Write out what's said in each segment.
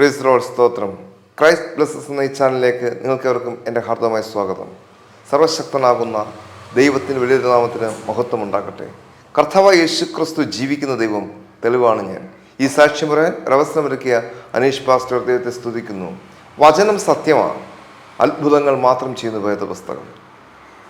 പ്രീസ് റോഡ് സ്തോത്രം. Christ blesses എന്ന ഈ ചാനലിലേക്ക് നിങ്ങൾക്കെവർക്കും എന്റെ ഹാർദമായ സ്വാഗതം. സർവശക്തനാകുന്ന ദൈവത്തിന് വലിയ നാമത്തിന് മഹത്വം ഉണ്ടാകട്ടെ. കർത്താവ് യേശു ക്രിസ്തു ജീവിക്കുന്ന ദൈവം തെളിവാണ് ഞാൻ. ഈ സാക്ഷ്യം പറയാൻ ഒരവസരമൊരുക്കിയ അനീഷ് പാസ്റ്റർ ദൈവത്തെ സ്തുതിക്കുന്നു. വചനം സത്യമാണ്. അത്ഭുതങ്ങൾ മാത്രം ചെയ്യുന്ന വേദ പുസ്തകം.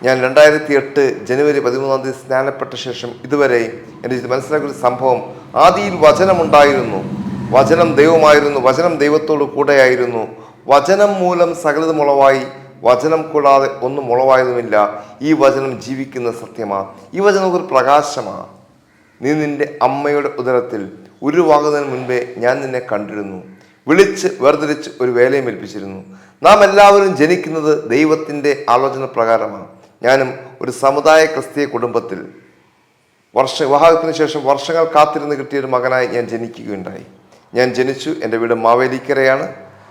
ഞാൻ രണ്ടായിരത്തി എട്ട് ജനുവരി പതിമൂന്നാം തീയതി സ്നാനപ്പെട്ട ശേഷം ഇതുവരെ എന്റെ മനസ്സിലാക്കിയ ഒരു സംഭവം ആദിയിൽ വചനമുണ്ടായിരുന്നു. വചനം ദൈവമായിരുന്നു വചനം ദൈവത്തോട് കൂടെയായിരുന്നു. വചനം മൂലം സകലത് മുളവായി വചനം കൂടാതെ ഒന്നും മുളവായതുമില്ല. ഈ വചനം ജീവിക്കുന്ന സത്യമാ. ഈ വചനം ഒരു പ്രകാശമാ. നീ നിന്റെ അമ്മയുടെ ഉദരത്തിൽ ഉരുവാകുന്നതിന് മുൻപേ ഞാൻ നിന്നെ കണ്ടിരുന്നു. വിളിച്ച് വേർതിരിച്ച് ഒരു വേലയും ഏൽപ്പിച്ചിരുന്നു. നാം എല്ലാവരും ജനിക്കുന്നത് ദൈവത്തിന്റെ ആലോചന പ്രകാരമാണ് ഞാനും ഒരു സമുദായ ക്രിസ്തീയ കുടുംബത്തിൽ വർഷ വിവാഹത്തിന് ശേഷം വർഷങ്ങൾ കാത്തിരുന്ന് കിട്ടിയ ഒരു മകനായി ഞാൻ ജനിക്കുകയുണ്ടായി. ഞാൻ ജനിച്ചു എന്റെ വീട് മാവേലിക്കരയാണ്.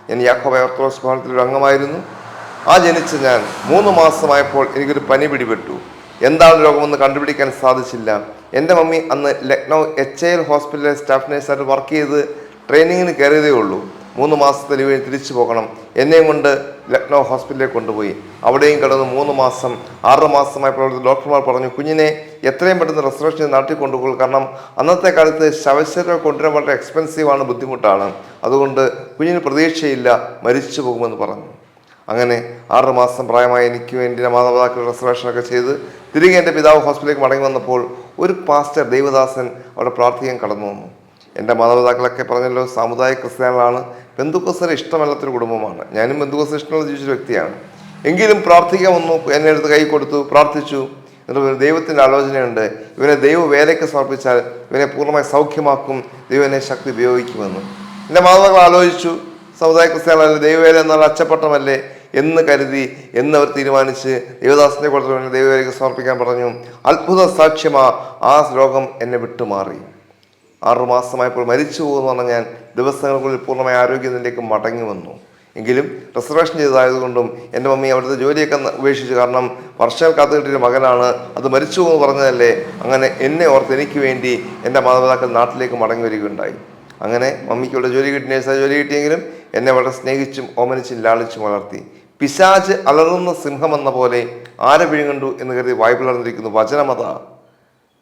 ഞാൻ യാക്കോബ ഓർത്തഡോക്സ് ഭവനത്തിലൊരു അംഗമായിരുന്നു. ആ ജനിച്ച ഞാൻ മൂന്ന് മാസമായപ്പോൾ എനിക്കൊരു പനി പിടിപെട്ടു. എന്താണ് രോഗമെന്ന് കണ്ടുപിടിക്കാൻ സാധിച്ചില്ല. എന്റെ മമ്മി അന്ന് ലക്നൗ എച്ച് എൽ ഹോസ്പിറ്റലിലെ സ്റ്റാഫ് നഴ്സായിട്ട് വർക്ക് ചെയ്ത് ട്രെയിനിങ്ങിന് കയറിയതേ ഉള്ളൂ. മൂന്ന് മാസത്തെ ലീവ് തിരിച്ചു പോകണം. എന്നെയും കൊണ്ട് ലക്നൗ ഹോസ്പിറ്റലിലേക്ക് കൊണ്ടുപോയി. അവിടെയും കിടന്ന് മൂന്ന് മാസം ആറ് മാസമായി പ്രവർത്തിച്ച ഡോക്ടർമാർ പറഞ്ഞു കുഞ്ഞിനെ എത്രയും പെട്ടെന്ന് റെസർവേഷൻ നടത്തി കൊണ്ടുപോകും. കാരണം അന്നത്തെ കാലത്ത് ശവശരീരം കൊണ്ടുവരാൻ വളരെ എക്സ്പെൻസീവാണ് ബുദ്ധിമുട്ടാണ്. അതുകൊണ്ട് കുഞ്ഞിന് പ്രതീക്ഷയില്ല മരിച്ചു പോകുമെന്ന് പറഞ്ഞു. അങ്ങനെ ആറ് മാസം പ്രായമായ എനിക്ക് വേണ്ടി മാതാപിതാക്കൾ റിസർവേഷനൊക്കെ ചെയ്ത് തിരികെ എന്റെ പിതാവ് ഹോസ്പിറ്റലിലേക്ക് മടങ്ങി വന്നപ്പോൾ ഒരു പാസ്റ്റർ ദേവദാസൻ അവിടെ പ്രാർത്ഥിക്കാൻ കടന്നു വന്നു. എന്റെ മാതാപിതാക്കളൊക്കെ പറഞ്ഞല്ലോ സാമുദായിക ക്രിസ്ത്യാനികളാണ്. ബന്ധുക്കോസിന് ഇഷ്ടമല്ലാത്തൊരു കുടുംബമാണ്. ഞാനും ബന്ധുക്കോസിന് ഇഷ്ടമുള്ള ജീവിച്ചൊരു വ്യക്തിയാണ്. എങ്കിലും പ്രാർത്ഥിക്കാൻ വന്നു എന്നെ എടുത്ത് കൈ കൊടുത്തു പ്രാർത്ഥിച്ചു. എന്നിട്ട് ദൈവത്തിന്റെ ആലോചനയുണ്ട്. ഇവനെ ദൈവ വേലയ്ക്ക് സമർപ്പിച്ചാൽ ഇവനെ പൂർണമായി സൗഖ്യമാക്കും. ദൈവനെ ശക്തി ഉപയോഗിക്കുമെന്ന്. എന്റെ മാതാപിതാക്കൾ ആലോചിച്ചു സമുദായ ക്രിസ്ത്യാനല്ലേ ദൈവവേല എന്നാൽ അച്ചപ്പട്ടമല്ലേ? എന്ന് കരുതി എന്നവർ തീരുമാനിച്ച് ദേവദാസിനെ കൊടുത്തു ദൈവവേലയ്ക്ക് സമർപ്പിക്കാൻ പറഞ്ഞു. അത്ഭുത സാക്ഷ്യമാ ആ രോഗം എന്നെ വിട്ടുമാറി. ആറുമാസമായപ്പോൾ മരിച്ചു പോകുമെന്ന് പറഞ്ഞ ഞാൻ ദിവസങ്ങൾക്കുള്ളിൽ പൂർണമായ ആരോഗ്യത്തിലേക്ക് മടങ്ങി വന്നു. എങ്കിലും റിസർവേഷൻ ചെയ്തതായതുകൊണ്ടും എന്റെ മമ്മി അവിടുത്തെ ജോലിയൊക്കെ ഉപേക്ഷിച്ചു. കാരണം വർഷങ്ങൾ കാത്തു കിട്ടിയ മകനാണ്. അത് മരിച്ചു എന്ന് പറഞ്ഞതല്ലേ? അങ്ങനെ എന്നെ ഓർത്ത് എനിക്ക് വേണ്ടി എന്റെ മാതാപിതാക്കൾ നാട്ടിലേക്ക് മടങ്ങി വരികയുണ്ടായി. അങ്ങനെ മമ്മിക്ക് ഇവിടെ ജോലി കിട്ടി നേഴ്സായി ജോലി കിട്ടിയെങ്കിലും എന്നെ വളരെ സ്നേഹിച്ചും ഓമനിച്ചും ലാളിച്ചും വളർത്തി. പിശാജ് അലറുന്ന സിംഹമെന്ന പോലെ ആരെ വിഴുകണ്ടു എന്ന് കരുതി വായ്പിളർന്നിരിക്കുന്നു വചനമത.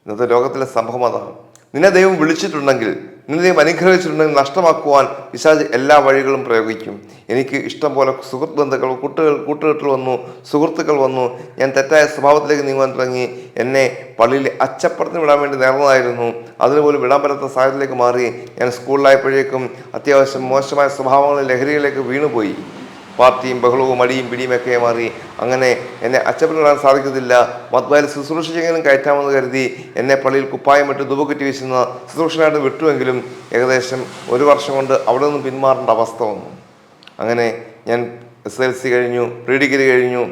ഇന്നത്തെ ലോകത്തിലെ സംഭവം അതാണ് നിന്നെ ദൈവം വിളിച്ചിട്ടുണ്ടെങ്കിൽ നിന്നെ ദൈവം അനുഗ്രഹിച്ചിട്ടുണ്ടെങ്കിൽ നഷ്ടമാക്കുവാൻ പിശാജ് എല്ലാ വഴികളും പ്രയോഗിക്കും. എനിക്ക് ഇഷ്ടം പോലെ സുഹൃത്ത് ബന്ധുക്കൾ കൂട്ടുകൾ കൂട്ടുകെട്ടിൽ വന്നു സുഹൃത്തുക്കൾ വന്നു. ഞാൻ തെറ്റായ സ്വഭാവത്തിലേക്ക് നീങ്ങുവാൻ തുടങ്ങി. എന്നെ പള്ളിയിൽ അച്ചപ്പുറത്തിന് വിടാൻ വേണ്ടി നേർന്നതായിരുന്നു. അതിനുപോലും വിടാൻ പറ്റാത്ത സാഹചര്യത്തിലേക്ക് മാറി. ഞാൻ സ്കൂളിലായപ്പോഴേക്കും അത്യാവശ്യം മോശമായ സ്വഭാവങ്ങളിൽ ലഹരികളിലേക്ക് വീണുപോയി. പാർട്ടിയും ബഹളവും അടിയും പിടിയുമൊക്കെ മാറി അങ്ങനെ എന്നെ അച്ചപ്പെടാൻ സാധിക്കത്തില്ല. മദ്വായിൽ ശുശ്രൂഷിച്ചെങ്കിലും കയറ്റാമെന്ന് കരുതി എന്നെ പള്ളിയിൽ കുപ്പായം ഇട്ട് ദുബക്കെട്ടി വീശുന്ന ശുശ്രൂഷനായിട്ട് വിട്ടുവെങ്കിലും ഏകദേശം ഒരു വർഷം കൊണ്ട് അവിടെ നിന്നും പിന്മാറേണ്ട അവസ്ഥ വന്നു. അങ്ങനെ ഞാൻ എസ് എൽ സി കഴിഞ്ഞു പ്രീ ഡിഗ്രി കഴിഞ്ഞു.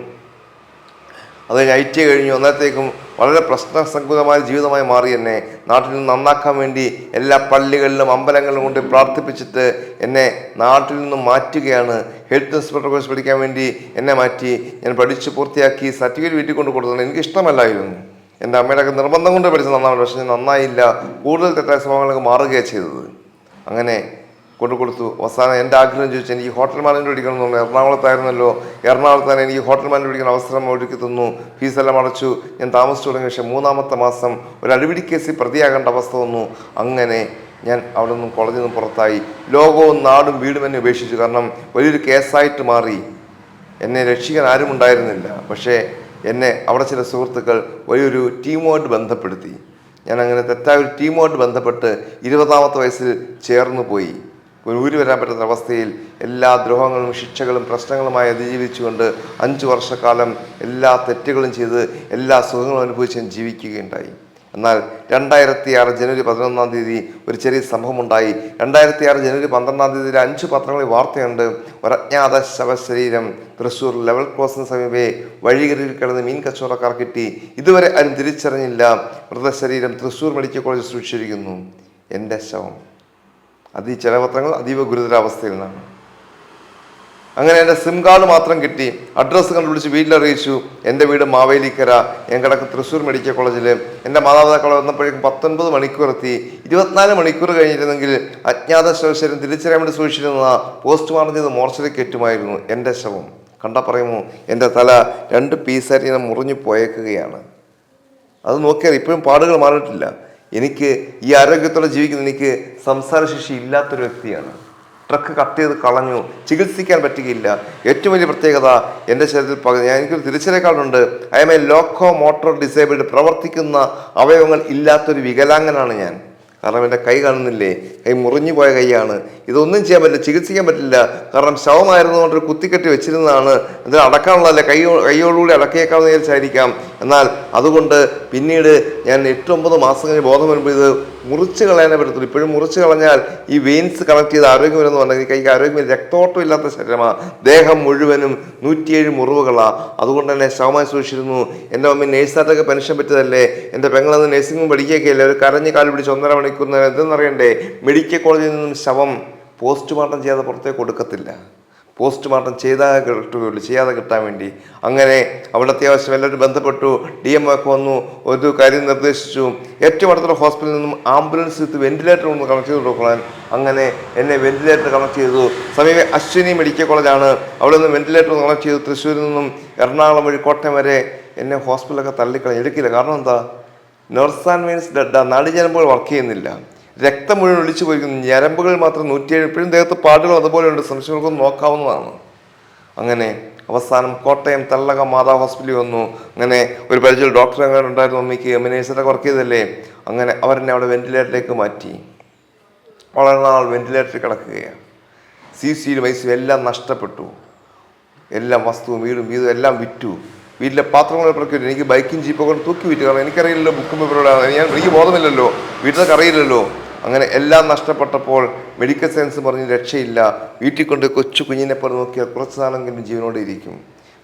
അത് കഴിഞ്ഞ് ഐ ടി കഴിഞ്ഞു. അന്നേരത്തേക്കും വളരെ പ്രശ്നസങ്കുലമായ ജീവിതമായി മാറി എന്നെ. നാട്ടിൽ നിന്ന് നന്നാക്കാൻ വേണ്ടി എല്ലാ പള്ളികളിലും അമ്പലങ്ങളിലും കൊണ്ട് പ്രാർത്ഥിപ്പിച്ചിട്ട് എന്നെ നാട്ടിൽ നിന്ന് മാറ്റുകയാണ്. ഹെൽത്ത് ഇൻസ്പെക്ടർ കോഴ്സ് പഠിക്കാൻ വേണ്ടി എന്നെ മാറ്റി. ഞാൻ പഠിച്ച് പൂർത്തിയാക്കി സർട്ടിഫിക്കറ്റ് വീട്ടിൽ കൊണ്ട് കൊടുത്തത് എനിക്ക് ഇഷ്ടമല്ലായിരുന്നു എന്റെ അമ്മയുടെ ഒക്കെ നിർബന്ധം കൊണ്ട് പഠിച്ചത് നന്നാവില്ല പക്ഷേ ഞാൻ നന്നായില്ല. കൂടുതൽ തെറ്റായ സ്വഭാവങ്ങളൊക്കെ മാറുകയാണ് ചെയ്തത്. അങ്ങനെ കൊണ്ടു കൊടുത്തു അവസാനം എന്റെ ആഗ്രഹം ചോദിച്ചു എനിക്ക് ഹോട്ടൽ മാനേജ് പഠിക്കണം പറഞ്ഞു. എറണാകുളത്തായിരുന്നല്ലോ എറണാകുളത്ത് തന്നെ എനിക്ക് ഹോട്ടൽ മാനേജ് പഠിക്കുന്ന അവസരം ഒരുക്കി തന്നു. ഫീസെല്ലാം അടച്ചു. ഞാൻ താമസിച്ചു തുടങ്ങിയ പക്ഷേ മൂന്നാമത്തെ മാസം ഒരു അടിപിടി കേസിൽ പ്രതിയാകേണ്ട അവസ്ഥ വന്നു. അങ്ങനെ ഞാൻ അവിടെ നിന്നും കോളേജിൽ നിന്നും പുറത്തായി. ലോകവും നാടും വീടും എന്നെ ഉപേക്ഷിച്ചു. കാരണം വലിയൊരു കേസായിട്ട് മാറി. എന്നെ രക്ഷിക്കാൻ ആരും ഉണ്ടായിരുന്നില്ല. പക്ഷേ എന്നെ അവിടെ ചില സുഹൃത്തുക്കൾ വലിയൊരു ടീമുമായിട്ട് ബന്ധപ്പെടുത്തി. ഞാൻ അങ്ങനെ തെറ്റായ ഒരു ടീമുമായിട്ട് ബന്ധപ്പെട്ട് ഇരുപതാമത്തെ വയസ്സിൽ ചേർന്ന് പോയി ഊരി വരാൻ പറ്റുന്ന അവസ്ഥയിൽ എല്ലാ ദ്രോഹങ്ങളും ശിക്ഷകളും പ്രശ്നങ്ങളുമായി അതിജീവിച്ചുകൊണ്ട് അഞ്ച് വർഷക്കാലം എല്ലാ തെറ്റുകളും ചെയ്ത് എല്ലാ സുഖങ്ങളും അനുഭവിച്ച് ജീവിക്കുകയുണ്ടായി. എന്നാൽ രണ്ടായിരത്തി ആറ് ജനുവരി പതിനൊന്നാം തീയതി ഒരു ചെറിയ സംഭവമുണ്ടായി. രണ്ടായിരത്തി ആറ് ജനുവരി പന്ത്രണ്ടാം തീയതി അഞ്ച് പത്രങ്ങളിൽ വാർത്തയുണ്ട്. ഒരജ്ഞാത ശവശരീരം തൃശ്ശൂർ ലെവൽ ക്രോസിന് സമീപേ വഴികരിയിൽ കിടന്ന് മീൻ കച്ചവടക്കാർ കിട്ടി. ഇതുവരെ ആരും തിരിച്ചറിഞ്ഞില്ല. മൃതശരീരം തൃശ്ശൂർ മെഡിക്കൽ കോളേജിൽ സൂക്ഷിച്ചിരിക്കുന്നു. എന്റെ ശവം. അത് ഈ ചില പത്രങ്ങൾ അതീവ ഗുരുതരാവസ്ഥയിൽ നിന്നാണ്. അങ്ങനെ എന്റെ സിം കാർഡ് മാത്രം കിട്ടി. അഡ്രസ്സ് കണ്ടുപിടിച്ച് വീട്ടിലറിയിച്ചു. എന്റെ വീട് മാവേലിക്കര. ഞാൻ കിടക്കും തൃശ്ശൂർ മെഡിക്കൽ കോളേജിൽ എന്റെ മാതാപിതാക്കൾ വന്നപ്പോഴേക്കും പത്തൊൻപത് മണിക്കൂർ എത്തി. ഇരുപത്തിനാല് മണിക്കൂർ കഴിഞ്ഞിരുന്നെങ്കിൽ അജ്ഞാത ശവശരം തിരിച്ചറിയാൻ വേണ്ടി സൂക്ഷിച്ചിരുന്ന പോസ്റ്റ്മോർട്ടം ചെയ്ത് മോർച്ചറി കയറ്റുമായിരുന്നു എന്റെ ശവം. കണ്ട പറയുമോ? എന്റെ തല രണ്ട് പീസായിട്ട് ഇങ്ങനെ മുറിഞ്ഞു പോയേക്കുകയാണ്. അത് നോക്കിയാൽ ഇപ്പോഴും പാടുകൾ മാറിയിട്ടില്ല. എനിക്ക് ഈ ആരോഗ്യത്തോടെ ജീവിക്കുന്ന എനിക്ക് സംസാരശേഷി ഇല്ലാത്തൊരു വ്യക്തിയാണ്. ട്രക്ക് കട്ട് ചെയ്ത് കളഞ്ഞു. ചികിത്സിക്കാൻ പറ്റുകയില്ല. ഏറ്റവും വലിയ പ്രത്യേകത എന്റെ ശരീരത്തിൽ പക ഞാൻ എനിക്കൊരു തിരിച്ചറിയക്കാളുണ്ട് I am a locomotor disabled പ്രവർത്തിക്കുന്ന അവയവങ്ങൾ ഇല്ലാത്തൊരു വികലാംഗനാണ് ഞാൻ. കാരണം എന്റെ കൈ കാണുന്നില്ലേ? കൈ മുറിഞ്ഞു പോയ കൈയാണ്. ഇതൊന്നും ചെയ്യാൻ പറ്റില്ല ചികിത്സിക്കാൻ പറ്റില്ല. കാരണം ശവമായിരുന്നുകൊണ്ട് ഒരു കുത്തിക്കെട്ടി വെച്ചിരുന്നതാണ്. ഇത് അടക്കാനുള്ളതല്ല? കൈ കൈയോടുകൂടി അടക്കിയേക്കാമെന്ന് വിചാരിച്ചായിരിക്കാം എന്നാൽ അതുകൊണ്ട് പിന്നീട് ഞാൻ എട്ട് ഒമ്പത് മാസം കഴിഞ്ഞ് ബോധം വരുമ്പോൾ ഇത് മുറിച്ച് കളയാനേ പറ്റത്തുള്ളൂ. ഇപ്പോഴും മുറിച്ച് കളഞ്ഞാൽ ഈ വെയിൻസ് കണക്ട് ചെയ്ത് ആരോഗ്യം വരുന്നു പറഞ്ഞാൽ കൈക്ക് ആരോഗ്യം രക്തോട്ടം ഇല്ലാത്ത ശരീരമാണ് ദേഹം മുഴുവനും നൂറ്റിയേഴ് മുറിവുകളാണ് അതുകൊണ്ട് തന്നെ ശവമായി സൂക്ഷിച്ചിരുന്നു. എന്റെ മമ്മി നേഴ്സായിട്ടൊക്കെ പെൻഷൻ പറ്റിയതല്ലേ? എന്റെ പെങ്ങളന്ന് നേഴ്സിംഗും പഠിക്കുകയൊക്കെ അല്ലേ? ഒരു കരഞ്ഞ് കാൽ പിടിച്ച് ഒന്നര മണിക്കൂർ നേരം എന്തെന്നറിയണ്ടേ മെഡിക്കൽ കോളേജിൽ നിന്നും ശവം പോസ്റ്റ്മോർട്ടം ചെയ്യാതെ പുറത്തേക്ക് കൊടുക്കത്തില്ല. പോസ്റ്റ്മോർട്ടം ചെയ്താൽ കിട്ടുകയുള്ളൂ ചെയ്യാതെ കിട്ടാൻ വേണ്ടി. അങ്ങനെ അവിടെ അത്യാവശ്യം എല്ലാവരും ബന്ധപ്പെട്ടു. ഡി എം ഒക്കെ വന്നു ഒരു കാര്യം നിർദ്ദേശിച്ചു. ഏറ്റവും അടുത്തുള്ള ഹോസ്പിറ്റലിൽ നിന്നും ആംബുലൻസ് എത്തി വെന്റിലേറ്റർ ഒന്ന് കണക്ട് ചെയ്ത് കൊടുക്കാൻ. അങ്ങനെ എന്നെ വെന്റിലേറ്റർ കണക്ട് ചെയ്തു. സമീപ അശ്വിനി മെഡിക്കൽ കോളേജാണ്. അവിടെ നിന്ന് വെന്റിലേറ്റർ കണക്ട് ചെയ്തു. തൃശ്ശൂരിൽ നിന്നും എറണാകുളം വഴി കോട്ടയം വരെ എന്നെ ഹോസ്പിറ്റലൊക്കെ തള്ളിക്കളഞ്ഞു. എടുക്കില്ല. കാരണം എന്താ? നഴ്സ് ആൻഡ് മീൻസ് ഡെഡ് നാടിഞ്ഞരമ്പുകൾ വർക്ക് ചെയ്യുന്നില്ല. രക്തം മുഴുവൻ ഒളിച്ചു പോയിരിക്കുന്നു. ഞരമ്പുകൾ മാത്രം നൂറ്റിയേഴ് ഇപ്പോഴും ദേഹത്ത് പാടുകൾ അതുപോലെയുണ്ട് സംശയങ്ങൾക്കൊന്നും നോക്കാവുന്നതാണ്. അങ്ങനെ അവസാനം കോട്ടയം തള്ളക മാതാ ഹോസ്പിറ്റലിൽ വന്നു. അങ്ങനെ ഒരു പരിചയം ഡോക്ടർ അങ്ങനെ ഉണ്ടായിരുന്നു. അമ്മയ്ക്ക് എം വർക്ക് ചെയ്തല്ലേ അങ്ങനെ അവരെന്നെ അവിടെ വെന്റിലേറ്ററിലേക്ക് മാറ്റി. വളരെ നാൾ വെന്റിലേറ്ററിൽ കിടക്കുകയാണ്. സി സിയിൽ വയസ്സും എല്ലാം നഷ്ടപ്പെട്ടു. എല്ലാം വസ്തുവും വീടും വീതും എല്ലാം വിറ്റു. വീട്ടിലെ പാത്രങ്ങൾ പ്രൊക്യൂർ എനിക്ക് ബൈക്കും ജീപ്പൊക്കെ തൂക്കി വിറ്റു. കാരണം എനിക്കറിയില്ലല്ലോ ബുക്കും പേപ്പറോടാണ് ഞാൻ എനിക്ക് ബോധമില്ലല്ലോ. വീട്ടിലൊക്കെ അറിയില്ലല്ലോ. അങ്ങനെ എല്ലാം നഷ്ടപ്പെട്ടപ്പോൾ മെഡിക്കൽ സയൻസ് പറഞ്ഞ് രക്ഷയില്ല. വീട്ടിൽ കൊണ്ട് കൊച്ചു കുഞ്ഞിനെ പോലെ നോക്കിയാൽ കുറച്ച് നാളെങ്കിലും ജീവനോടെ ഇരിക്കും.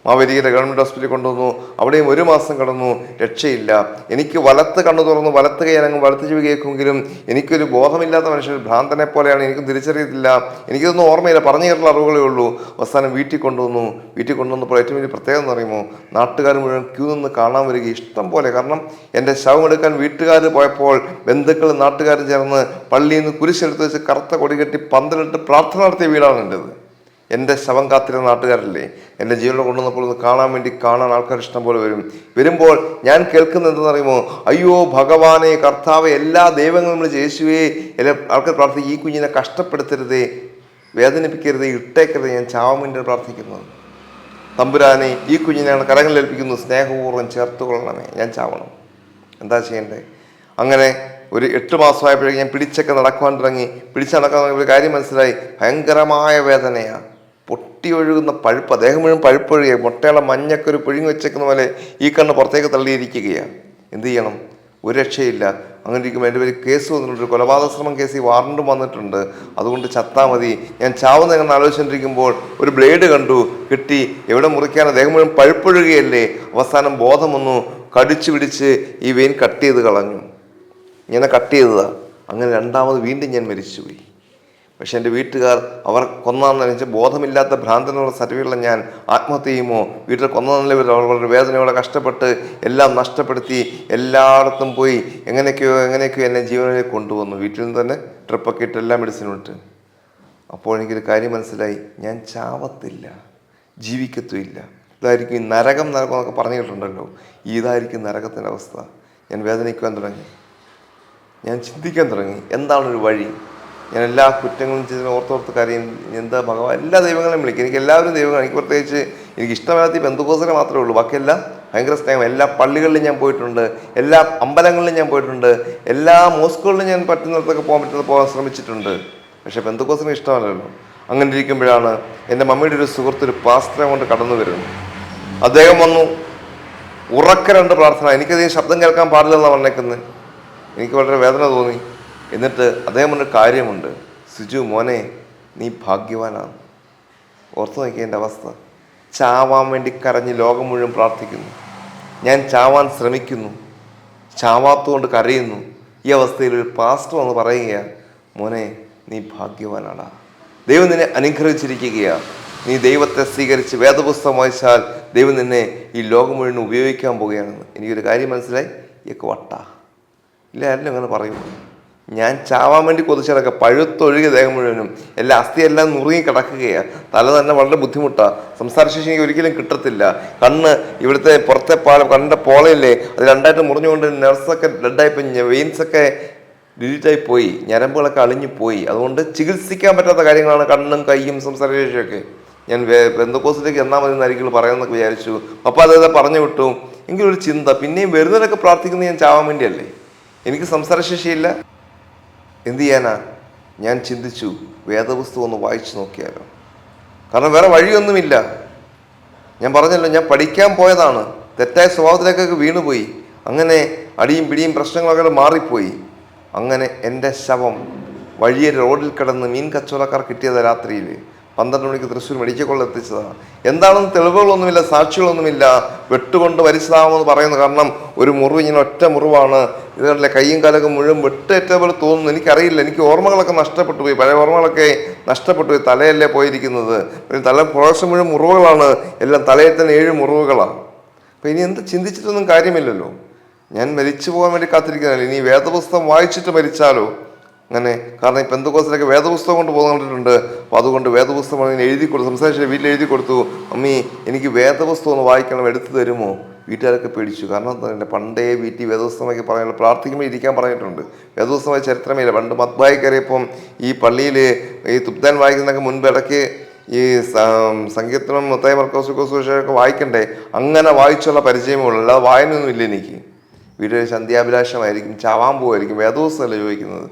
മാവേലിയുടെ ഗവൺമെന്റ് ഹോസ്പിറ്റലിൽ കൊണ്ടുവന്നു. അവിടെയും ഒരു മാസം കടന്നു. രക്ഷയില്ല. എനിക്ക് വലത്ത് കണ്ണു തുറന്നു വലത്ത് കൈ അനങ്ങും വലത്ത് ചെവി കേൾക്കുമെങ്കിലും എനിക്കൊരു ബോധമില്ലാത്ത മനുഷ്യൻ ഭ്രാന്തനെ പോലെയാണ്. എനിക്കും തിരിച്ചറിയത്തില്ല. എനിക്കിതൊന്നും ഓർമ്മയില്ല. പറഞ്ഞു കേട്ടുള്ള അറിവുകളേ ഉള്ളൂ. അവസാനം വീട്ടിൽ കൊണ്ടുവന്നു. വീട്ടിൽ കൊണ്ടുവന്നപ്പോൾ ഏറ്റവും വലിയ പ്രത്യേകത എന്ന് പറയുമോ? നാട്ടുകാർ മുഴുവൻ ക്യൂ നിന്ന് കാണാൻ വരിക ഇഷ്ടം പോലെ. കാരണം എന്റെ ശവം എടുക്കാൻ വീട്ടുകാർ പോയപ്പോൾ ബന്ധുക്കളും നാട്ടുകാരും ചേർന്ന് പള്ളിയിൽ നിന്ന് കുരിശെടുത്ത് വെച്ച് കറുത്ത കൊടികെട്ടി പന്തലിട്ട് പ്രാർത്ഥന നടത്തിയ വീടാണ് എന്റെത്. എന്റെ ശവം കാത്തിരുന്ന നാട്ടുകാരല്ലേ? എന്റെ ജീവനോട് കൊണ്ടുവന്നപ്പോൾ ഒന്ന് കാണാൻ വേണ്ടി കാണാൻ ആൾക്കാർ ഇഷ്ടം പോലെ വരും. വരുമ്പോൾ ഞാൻ കേൾക്കുന്നത് എന്തെന്ന് അറിയുമോ? അയ്യോ ഭഗവാനെ കർത്താവ് എല്ലാ ദൈവങ്ങളും നമ്മൾ യേശുവേ എല്ലാ ആൾക്കാർ പ്രാർത്ഥിക്കും. ഈ കുഞ്ഞിനെ കഷ്ടപ്പെടുത്തരുതേ വേദനിപ്പിക്കരുതേ ഇട്ടേക്കരുത് ഞാൻ വേണ്ടി പ്രാർത്ഥിക്കുന്നത്. തമ്പുരാനെ ഈ കുഞ്ഞിനെയാണ് കരങ്ങളിൽ ഏൽപ്പിക്കുന്നു. സ്നേഹപൂർവം ചേർത്ത് കൊള്ളണമേ. ഞാൻ ചാവണം. എന്താ ചെയ്യേണ്ടേ? അങ്ങനെ ഒരു എട്ട് മാസമായപ്പോഴേക്കും ഞാൻ പിടിച്ചൊക്കെ നടക്കുവാൻ തുടങ്ങി. പിടിച്ച് നടക്കാൻ ഒരു കാര്യം മനസ്സിലായി. ഭയങ്കരമായ വേദനയാണ് പൊട്ടി ഒഴുകുന്ന പഴുപ്പ് അദ്ദേഹം മുഴുവൻ പഴുപ്പൊഴുകയെ മുട്ടയുള്ള മഞ്ഞൊക്കെ ഒരു പുഴുങ്ങി വെച്ചേക്കുന്ന പോലെ ഈ കണ്ണ് പുറത്തേക്ക് തള്ളിയിരിക്കുകയാണ്. എന്ത് ചെയ്യണം? ഒരു രക്ഷയില്ല. അങ്ങനെ ഇരിക്കുമ്പോൾ എന്റെ പേര് കേസ് വന്നിട്ടുണ്ട്. കൊലപാതക ശ്രമം കേസ് വാറണ്ടും വന്നിട്ടുണ്ട്. അതുകൊണ്ട് ചത്താ മതി. ഞാൻ ചാവുന്ന എങ്ങനെ ആലോചിച്ചുകൊണ്ടിരിക്കുമ്പോൾ ഒരു ബ്ലേഡ് കണ്ടു കിട്ടി. എവിടെ മുറിക്കാൻ? അദ്ദേഹം മുഴുവൻ പഴുപ്പൊഴുകയല്ലേ? അവസാനം ബോധം വന്നു. കടിച്ചു പിടിച്ച് ഈ വെയിൻ കട്ട് ചെയ്ത് കളഞ്ഞു. ഇങ്ങനെ കട്ട് ചെയ്തതാണ് അങ്ങനെ രണ്ടാമത് വീണ്ടും ഞാൻ മരിച്ചുപോയി. പക്ഷെ എന്റെ വീട്ടുകാർ അവർ കൊന്നാന്ന് വെച്ചാൽ ബോധമില്ലാത്ത ഭ്രാന്തനുള്ള സർവീലുള്ള ഞാൻ ആത്മഹത്യ ചെയ്യുമോ വീട്ടിൽ കൊന്നതിലെ അവർ വളരെ വേദനയോടെ കഷ്ടപ്പെട്ട് എല്ലാം നഷ്ടപ്പെടുത്തി എല്ലായിടത്തും പോയി എങ്ങനെയൊക്കെയോ എങ്ങനെയൊക്കെയോ എന്നെ ജീവനിലേക്ക് കൊണ്ടുവന്നു. വീട്ടിൽ നിന്ന് തന്നെ ട്രിപ്പൊക്കെ ഇട്ട് എല്ലാ മെഡിസിനും ഇട്ട്. അപ്പോൾ എനിക്കൊരു കാര്യം മനസ്സിലായി. ഞാൻ ചാവത്തില്ല. ജീവിക്കത്തുമില്ല. ഇതായിരിക്കും ഈ നരകം നരകം എന്നൊക്കെ പറഞ്ഞു കേട്ടിട്ടുണ്ടല്ലോ. ഇതായിരിക്കും നരകത്തിന്റെ അവസ്ഥ. ഞാൻ വേദനിക്കുവാൻ തുടങ്ങി. ഞാൻ ചിന്തിക്കാൻ തുടങ്ങി. എന്താണ് ഒരു വഴി? ഞാൻ എല്ലാ കുറ്റങ്ങളും ചെയ്ത് ഓർത്തോർത്ത് കാര്യം. എന്താ ഭഗവാൻ എല്ലാ ദൈവങ്ങളെയും വിളിക്കും. എനിക്ക് എല്ലാവരും ദൈവങ്ങൾ എനിക്ക് പ്രത്യേകിച്ച് എനിക്ക് ഇഷ്ടമില്ലാത്ത ഈ ബന്ധുക്കോസനെ മാത്രമേ ഉള്ളൂ. ബാക്കിയെല്ലാം ഭയങ്കര സ്നേഹം. എല്ലാ പള്ളികളിലും ഞാൻ പോയിട്ടുണ്ട്. എല്ലാ അമ്പലങ്ങളിലും ഞാൻ പോയിട്ടുണ്ട്. എല്ലാ മോസ്കുകളിലും ഞാൻ പറ്റുന്നിടത്തൊക്കെ പോകാൻ പറ്റുന്നത് പോകാൻ ശ്രമിച്ചിട്ടുണ്ട്. പക്ഷേ ബന്ധുക്കോസിന് ഇഷ്ടമല്ലല്ലോ. അങ്ങനെ ഇരിക്കുമ്പോഴാണ് എന്റെ മമ്മിയുടെ ഒരു സുഹൃത്ത് ഒരു പാസ്റ്ററെ കൊണ്ട് കടന്നു വരുന്നു അദ്ദേഹം വന്നു. ഉറക്കരണ്ട് പ്രാർത്ഥന. എനിക്കധികം ശബ്ദം കേൾക്കാൻ പാടില്ലെന്നാണ് പറഞ്ഞേക്കുന്നത്. എനിക്ക് വളരെ വേദന തോന്നി. എന്നിട്ട് അദ്ദേഹം ഒരു കാര്യമുണ്ട്. സിജു മോനെ നീ ഭാഗ്യവാനാണ്. ഓർത്ത് നോക്കിയ എന്റെ അവസ്ഥ. ചാവാൻ വേണ്ടി കരഞ്ഞ് ലോകം മുഴുവൻ പ്രാർത്ഥിക്കുന്നു. ഞാൻ ചാവാൻ ശ്രമിക്കുന്നു. ചാവാത്തുകൊണ്ട് കരയുന്നു. ഈ അവസ്ഥയിൽ ഒരു പാസ്റ്റർ എന്ന് പറയുകയാണ് മോനെ നീ ഭാഗ്യവാനാടാ. ദൈവം നിന്നെ അനുഗ്രഹിച്ചിരിക്കുകയാണ് നീ ദൈവത്തെ സ്വീകരിച്ച് വേദപുസ്തകം വായിച്ചാൽ ദൈവം നിന്നെ ഈ ലോകം മുഴുവൻ ഉപയോഗിക്കാൻ പോവുകയാണെന്ന് എനിക്കൊരു കാര്യം മനസ്സിലായി? ഇയൊക്കെ വട്ട. ഇല്ല ആരെങ്കിലും അങ്ങനെ പറയും ഞാൻ ചാവാൻ വേണ്ടി കൊതിച്ചിടക്കുക പഴുത്തൊഴുകിയ ദേഹം മുഴുവനും. എല്ലാ അസ്ഥിയെല്ലാം നുറുങ്ങി കിടക്കുകയാണ് തല തന്നെ വളരെ ബുദ്ധിമുട്ടാണ് സംസാരശേഷി എനിക്ക് ഒരിക്കലും കിട്ടത്തില്ല. കണ്ണ് ഇവിടുത്തെ പുറത്തെ പാലം കണ്ണിന്റെ പോളയില്ലേ അത് രണ്ടായിട്ട് മുറിഞ്ഞുകൊണ്ട് നെർസൊക്കെ ഡെഡായിപ്പോയി വെയിൻസൊക്കെ ഡിലീറ്റായി പോയി. ഞരമ്പുകളൊക്കെ അളിഞ്ഞു പോയി. അതുകൊണ്ട് ചികിത്സിക്കാൻ പറ്റാത്ത കാര്യങ്ങളാണ് കണ്ണും കൈയും സംസാരശേഷിയൊക്കെ ഞാൻ ബന്ധുക്കോസിലേക്ക് എന്നാ മതി എന്നായിരിക്കും പറയാമെന്നൊക്കെ വിചാരിച്ചു. അപ്പോൾ അതായത് പറഞ്ഞു വിട്ടു. എങ്കിലും ഒരു ചിന്ത. പിന്നെയും വരുന്നവരൊക്കെ പ്രാർത്ഥിക്കുന്നത് ഞാൻ ചാവാൻ വേണ്ടിയല്ലേ? എനിക്ക് സംസാരശേഷിയില്ല എന്ത് ചെയ്യാനാ? ഞാൻ ചിന്തിച്ചു വേദപുസ്തകം ഒന്ന് വായിച്ചു നോക്കിയാലോ. കാരണം വേറെ വഴിയൊന്നുമില്ല. ഞാൻ പറഞ്ഞല്ലോ ഞാൻ പഠിക്കാൻ പോയതാണ്. തെറ്റായ സ്വഭാവത്തിലേക്കൊക്കെ വീണുപോയി. അങ്ങനെ അടിയും പിടിയും പ്രശ്നങ്ങളൊക്കെ മാറിപ്പോയി. അങ്ങനെ എന്റെ ശവം വഴിയെ റോഡിൽ കിടന്ന് മീൻ കച്ചവടക്കാർ കിട്ടിയത് രാത്രിയിൽ പന്ത്രണ്ട് മണിക്ക് തൃശ്ശൂർ മെഡിക്കൽ കോളേജിൽ എത്തിച്ചതാണ്. എന്താണെന്ന് തെളിവുകളൊന്നുമില്ല സാക്ഷികളൊന്നുമില്ല. വെട്ടുകൊണ്ട് വരിച്ചതാമെന്ന് പറയുന്നു കാരണം ഒരു മുറിവ് ഇങ്ങനെ ഒറ്റ മുറിവാണ്. ഇതല്ലേ കൈയും കാലൊക്കെ മുഴുവൻ വെട്ടേറ്റ പോലെ തോന്നുന്നു. എനിക്കറിയില്ല എനിക്ക് ഓർമ്മകളൊക്കെ നഷ്ടപ്പെട്ടു പോയി. പഴയ ഓർമ്മകളൊക്കെ നഷ്ടപ്പെട്ടു പോയി. തലയല്ലേ പോയിരിക്കുന്നത്. തല പ്രാവശ്യം മുഴുവൻ മുറിവുകളാണ്. എല്ലാം തലയിൽ തന്നെ ഏഴ് മുറിവുകളാണ്. അപ്പം ഇനി എന്ത് ചിന്തിച്ചിട്ടൊന്നും കാര്യമില്ലല്ലോ. ഞാൻ മരിച്ചു പോകാൻ വേണ്ടി കാത്തിരിക്കുന്നില്ല ഇനി വേദപുസ്തകം വായിച്ചിട്ട് മരിച്ചാലോ? അങ്ങനെ. കാരണം ഈ പെന്തക്കോസിലൊക്കെ വേദപുസ്തകം കൊണ്ട് പോകുന്ന കണ്ടിട്ടുണ്ട്. അപ്പോൾ അതുകൊണ്ട് വേദപുസ്തകം ഇങ്ങനെ എഴുതി കൊടുത്തു സംസാരിച്ച് വീട്ടിൽ എഴുതി കൊടുത്തു. അമ്മി എനിക്ക് വേദപുസ്തകം ഒന്ന് വായിക്കണം എടുത്തു തരുമോ? വീട്ടുകാരൊക്കെ പേടിച്ചു. കാരണം തന്നെ പണ്ടേ വീട്ടിൽ വേദപുസ്തകമൊക്കെ പറയാനുള്ള പ്രാർത്ഥിക്കുമ്പോൾ ഇരിക്കാൻ പറഞ്ഞിട്ടുണ്ട്. വേദപുസ്തകമായ ചരിത്രമേ ഇല്ല പണ്ട് മത്ബായി കയറിയപ്പം ഈ പള്ളിയിൽ ഈ തുപ്താൻ വായിക്കുന്നതൊക്കെ മുൻപ് ഇടയ്ക്ക് ഈ സംഗീതത്തിനും മുത്തായി മർക്കോസുക്കോസുഷയൊക്കെ വായിക്കണ്ടേ? അങ്ങനെ വായിച്ചുള്ള പരിചയമേ ഉള്ളൂ. അല്ലാതെ വായനയൊന്നുമില്ല എനിക്ക്. വീട്ടിൽ സന്ധ്യാഭിലാഷമായിരിക്കും ചാവാൻ പോകുമായിരിക്കും വേദോസമല്ല ചോദിക്കുന്നത്?